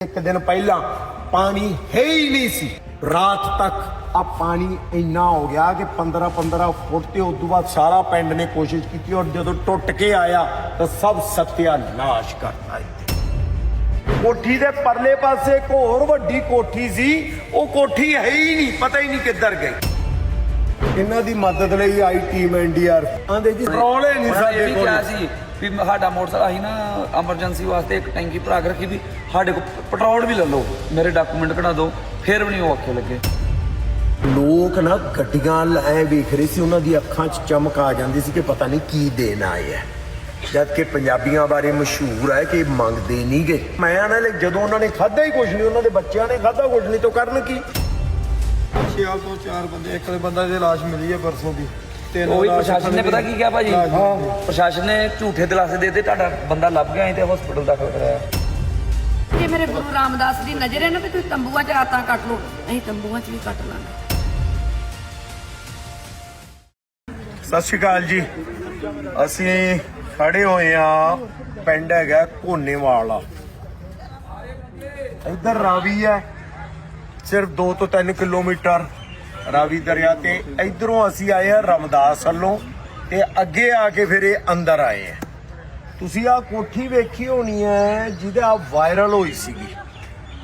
ਇੱਕ ਦਿਨ ਪਹਿਲਾਂ ਪਾਣੀ ਹੈ ਹੀ ਨਹੀਂ ਸੀ। ਰਾਤ ਤੱਕ ਆ ਪਾਣੀ ਇੰਨਾ ਹੋ ਗਿਆ ਕਿ 15 15 ਫੁੱਟ ਤੇ ਉਸ ਤੋਂ ਬਾਅਦ ਸਾਰਾ ਪਿੰਡ ਨੇ ਕੋਸ਼ਿਸ਼ ਕੀਤੀ ਔਰ ਜਦੋਂ ਟੁੱਟ ਕੇ ਆਇਆ ਤਾਂ ਸਭ ਸਤਿਆਨਾਸ਼ ਕਰਤਾ ਇੱਥੇ ਕੋਠੀ ਦੇ ਪਰਲੇ ਪਾਸੇ ਇੱਕ ਹੋਰ ਵੱਡੀ ਕੋਠੀ ਸੀ ਉਹ ਕੋਠੀ ਹੈ ਹੀ ਨਹੀਂ ਪਤਾ ਹੀ ਨਹੀਂ ਕਿੱਧਰ ਗਈ। ਇਹਨਾਂ ਦੀ ਮਦਦ ਲਈ ਆਈ ਟੀਮ ਐਨਡੀਆਰ ਆਂਦੇ ਜੀ ਪੈਟਰੋਲ ਨਹੀਂ ਸਾਡੇ ਕੋਲ। ਕਿਹਾ ਸੀ ਵੀ ਸਾਡਾ ਮੋਟਰਸਾਈਕਲ ਅਸੀਂ ਨਾ ਐਮਰਜੈਂਸੀ ਵਾਸਤੇ ਇੱਕ ਟੈਂਕੀ ਭਰਾ ਕੇ ਰੱਖੀ ਵੀ ਸਾਡੇ ਕੋਲ ਪੈਟਰੋਲ ਵੀ ਲੈ ਲਓ ਮੇਰੇ ਡਾਕੂਮੈਂਟ ਕਢਾ ਦਿਓ ਫਿਰ ਵੀ ਨਹੀਂ ਉਹ ਆਖੇ ਲੱਗੇ। ਲੋਕ ਨਾ ਗੱਡੀਆਂ ਐ ਵੇਖ ਰਹੇ ਸੀ ਉਹਨਾਂ ਦੀ ਅੱਖਾਂ 'ਚ ਚਮਕ ਆ ਜਾਂਦੀ ਸੀ ਕਿ ਪਤਾ ਨਹੀਂ ਕੀ ਦੇਣ ਆਏ ਐ ਜਦ ਕਿ ਪੰਜਾਬੀਆਂ ਬਾਰੇ ਮਸ਼ਹੂਰ ਹੈ ਕਿ ਮੰਗਦੇ ਨਹੀਂ ਗਏ। ਮੈਂ ਆਣਾ ਲੈ ਜਦੋਂ ਉਹਨਾਂ ਨੇ ਖਾਦਾ ਹੀ ਕੁਝ ਨਹੀਂ ਉਹਨਾਂ ਦੇ ਬੱਚਿਆਂ ਨੇ ਖਾਦਾ ਕੁਝ ਨਹੀਂ ਤਾਂ ਕਰਨ ਕੀ? ਛਿਆਲ ਤੋਂ ਚਾਰ ਬੰਦੇ ਇੱਕ ਬੰਦਾ ਦੀ ਲਾਸ਼ ਮਿਲੀ ਹੈ ਪਰਸੋਂ ਦੀ। ਤਿੰਨ ਉਹ ਪ੍ਰਸ਼ਾਸਨ ਨੇ ਪਤਾ ਕੀ ਕਿਹਾ ਭਾਜੀ? ਪ੍ਰਸ਼ਾਸਨ ਨੇ ਝੂਠੇ ਦਿਲਾਸੇ ਦੇ ਦਿੱਤੇ ਤੁਹਾਡਾ ਬੰਦਾ ਲੱਭ ਗਿਆ ਤੇ ਹਸਪੀਟਲ ਦਾਖਲ ਕਰਾਇਆ। ਜੇ ਮੇਰੇ ਗੁਰੂ ਰਾਮਦਾਸ ਦੀ ਨਜ਼ਰ ਹੈ ਨਾ, ਵੀ ਤੁਸੀਂ ਤੰਬੂਆਂ 'ਚ ਰਾਤਾਂ ਕੱਟ ਲਓ। ਅਸੀਂ ਤੰਬੂਆਂ 'ਚ ਵੀ ਕੱਟ ਲਾਂਗੇ। ਸਤਿ ਸ਼੍ਰੀ ਅਕਾਲ ਜੀ। ਅਸੀਂ ਖੜੇ ਹੋਏ ਆ ਪਿੰਡ ਹੈਗਾ ਕੋਨੇਵਾਲਾ ਇੱਧਰ ਰਾਵੀ ਹੈ, ਸਿਰਫ 2 ਤੋਂ 3 ਕਿਲੋਮੀਟਰ ਰਾਵੀ ਦਰਿਆ ਤੇ। ਇਧਰੋਂ ਅਸੀਂ ਆਏ ਆ ਰਮਦਾਸ ਵੱਲੋਂ ਤੇ ਅੱਗੇ ਆ ਕੇ ਫਿਰ ਇਹ ਅੰਦਰ ਆਏ ਆ ਤੁਸੀਂ ਆ ਕੋਠੀ ਵੇਖੀ ਹੋਣੀ ਹੈ ਜਿਹਦੇ ਆ ਵਾਇਰਲ ਹੋਈ ਸੀਗੀ।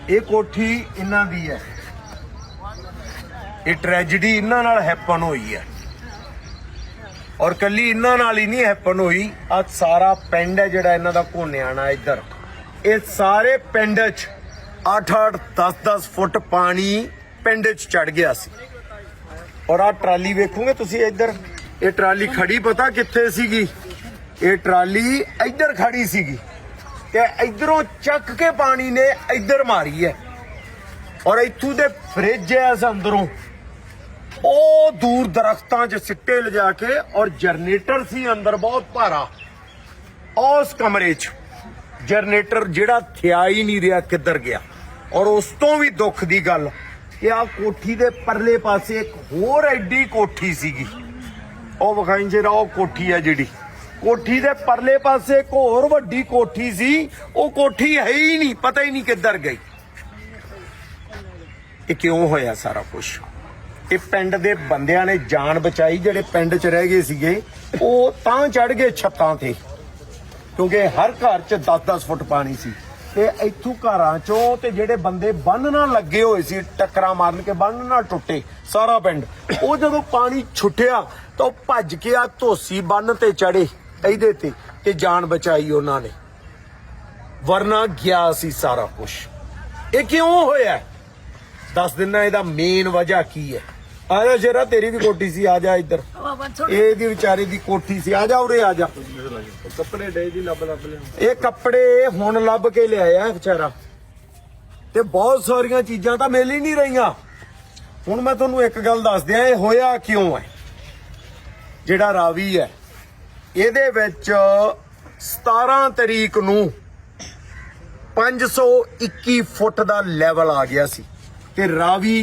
ਇਹ ਕੋਠੀ ਇਹਨਾਂ ਦੀ ਹੈ। ਇਹ ਟ੍ਰੈਜੇਡੀ ਇਹਨਾਂ ਨਾਲ ਹੈਪਨ ਹੋਈ ਹੈ। ਔਰ ਕੱਲੀ ਇਹਨਾਂ ਨਾਲ ਹੀ ਨਹੀਂ ਹੈਪਨ ਹੋਈ। ਆ ਸਾਰਾ ਪਿੰਡ ਹੈ ਜਿਹੜਾ ਇਹਨਾਂ ਦਾ ਘੋਨਿਆਣਾ ਇੱਧਰ। ਇਹ ਸਾਰੇ ਪਿੰਡ 'ਚ 8-8 10-10 ਫੁੱਟ ਪਾਣੀ ਪਿੰਡ 'ਚ ਚੜ ਗਿਆ ਸੀ। ਔਰ ਆ ਟਰਾਲੀ ਵੇਖੋਗੇ ਤੁਸੀਂ ਇੱਧਰ? ਇਹ ਟਰਾਲੀ ਖੜੀ ਪਤਾ ਕਿੱਥੇ ਸੀਗੀ? ਇਹ ਟਰਾਲੀ ਇੱਧਰ ਖੜੀ ਸੀਗੀ ਤੇ ਇੱਧਰੋਂ ਚੱਕ ਕੇ ਪਾਣੀ ਨੇ ਇੱਧਰ ਮਾਰੀ ਹੈ। ਔਰ ਇੱਥੋਂ ਦੇ ਫ੍ਰਿਜ ਐ ਅੰਦਰੋਂ। ਉਹ ਦੂਰ ਦਰਖਤਾਂ 'ਚ ਸਿੱਟੇ ਲਿਜਾ ਕੇ ਔਰ ਜਨਰੇਟਰ ਸੀ ਅੰਦਰ ਬਹੁਤ ਭਾਰਾ। ਉਸ ਕਮਰੇ 'ਚ ਜਨਰੇਟਰ ਜਿਹੜਾ ਥਿਆ ਹੀ ਨਹੀਂ ਰਿਹਾ ਕਿੱਧਰ ਗਿਆ। ਔਰ ਉਸ ਤੋਂ ਵੀ ਦੁੱਖ ਦੀ ਗੱਲ ਕਿ ਆ ਕੋਠੀ ਦੇ ਪਰਲੇ ਪਾਸੇ ਇੱਕ ਹੋਰ ਐਡੀ ਕੋਠੀ ਸੀਗੀ। ਉਹ ਵਿਖਾਈ ਜਿਹੜਾ ਉਹ ਕੋਠੀ ਹੈ ਜਿਹੜੀ। ਕੋਠੀ ਦੇ ਪਰਲੇ ਪਾਸੇ ਇੱਕ ਹੋਰ ਵੱਡੀ ਕੋਠੀ ਸੀ। ਉਹ ਕੋਠੀ ਹੈ ਹੀ ਨਹੀਂ, ਪਤਾ ਹੀ ਨਹੀਂ ਕਿੱਧਰ ਗਈ। ਇਹ ਕਿਉਂ ਹੋਇਆ ਸਾਰਾ ਕੁਝ ਇਹ ਪਿੰਡ ਦੇ ਬੰਦਿਆਂ ਨੇ ਜਾਨ ਬਚਾਈ, ਜਿਹੜੇ ਪਿੰਡ 'ਚ ਰਹਿ ਗਏ ਸੀਗੇ, ਉਹ ਤਾਂ ਚੜ ਗਏ ਛੱਤਾਂ ਤੇ। ਕਿਉਂਕਿ ਹਰ ਘਰ 'ਚ 10-10 ਫੁੱਟ ਪਾਣੀ ਸੀ। ਤੇ ਇੱਥੋਂ ਘਰਾਂ 'ਚੋਂ ਤੇ ਜਿਹੜੇ ਬੰਦੇ ਬੰਨ ਨਾਲ ਲੱਗੇ ਹੋਏ ਸੀ, ਟੱਕਰਾਂ ਮਾਰਨ ਕੇ ਬੰਨ ਨਾਲ ਟੁੱਟੇ ਸਾਰਾ ਪਿੰਡ। ਉਹ ਜਦੋਂ ਪਾਣੀ ਛੁੱਟਿਆ ਤਾਂ ਉਹ ਭੱਜ ਕੇ ਆ ਧੋਸੀ ਬੰਨ ਤੇ ਚੜੇ ਇਹਦੇ ਤੇ ਤੇ ਜਾਨ ਬਚਾਈ ਉਹਨਾਂ ਨੇ। ਵਰਨਾ ਗਿਆ ਸੀ ਸਾਰਾ ਕੁਝ ਇਹ ਕਿਉਂ ਹੋਇਆ? ਦੱਸ ਦਿਨਾ ਇਹਦਾ ਮੇਨ ਵਜ੍ਹਾ ਕੀ ਹੈ? ਆ ਜਾ ਜਰਾ ਤੇਰੀ ਵੀ ਕੋਠੀ ਸੀ ਆ ਜਾ ਇੱਧਰ। ਇਹਦੀ ਵਿਚਾਰੇ ਦੀ ਕੋਠੀ ਸੀ। ਆ ਜਾ ਉਰੇ ਆ ਜਾ। ਕੱਪੜੇ ਡੇ ਦੀ ਲੱਭ ਲੱਭ ਲਿਆ। ਇਹ ਕੱਪੜੇ ਹੁਣ ਲੱਭ ਕੇ ਲਿਆਇਆ ਵਿਚਾਰਾ। ਤੇ ਬਹੁਤ ਸਾਰੀਆਂ ਚੀਜ਼ਾਂ ਤਾਂ ਮਿਲ ਹੀ ਨਹੀਂ ਰਹੀਆਂ। ਹੁਣ ਮੈਂ ਤੁਹਾਨੂੰ ਇੱਕ ਗੱਲ ਦੱਸ ਦਿਆਂ ਇਹ ਹੋਇਆ ਕਿਉਂ ਹੈ? ਜਿਹੜਾ ਰਾਵੀ ਹੈ। ਇਹਦੇ ਵਿੱਚ 17 ਤਰੀਕ ਨੂੰ 521 ਫੁੱਟ ਦਾ ਲੈਵਲ ਆ ਗਿਆ ਸੀ। ਤੇ ਰਾਵੀ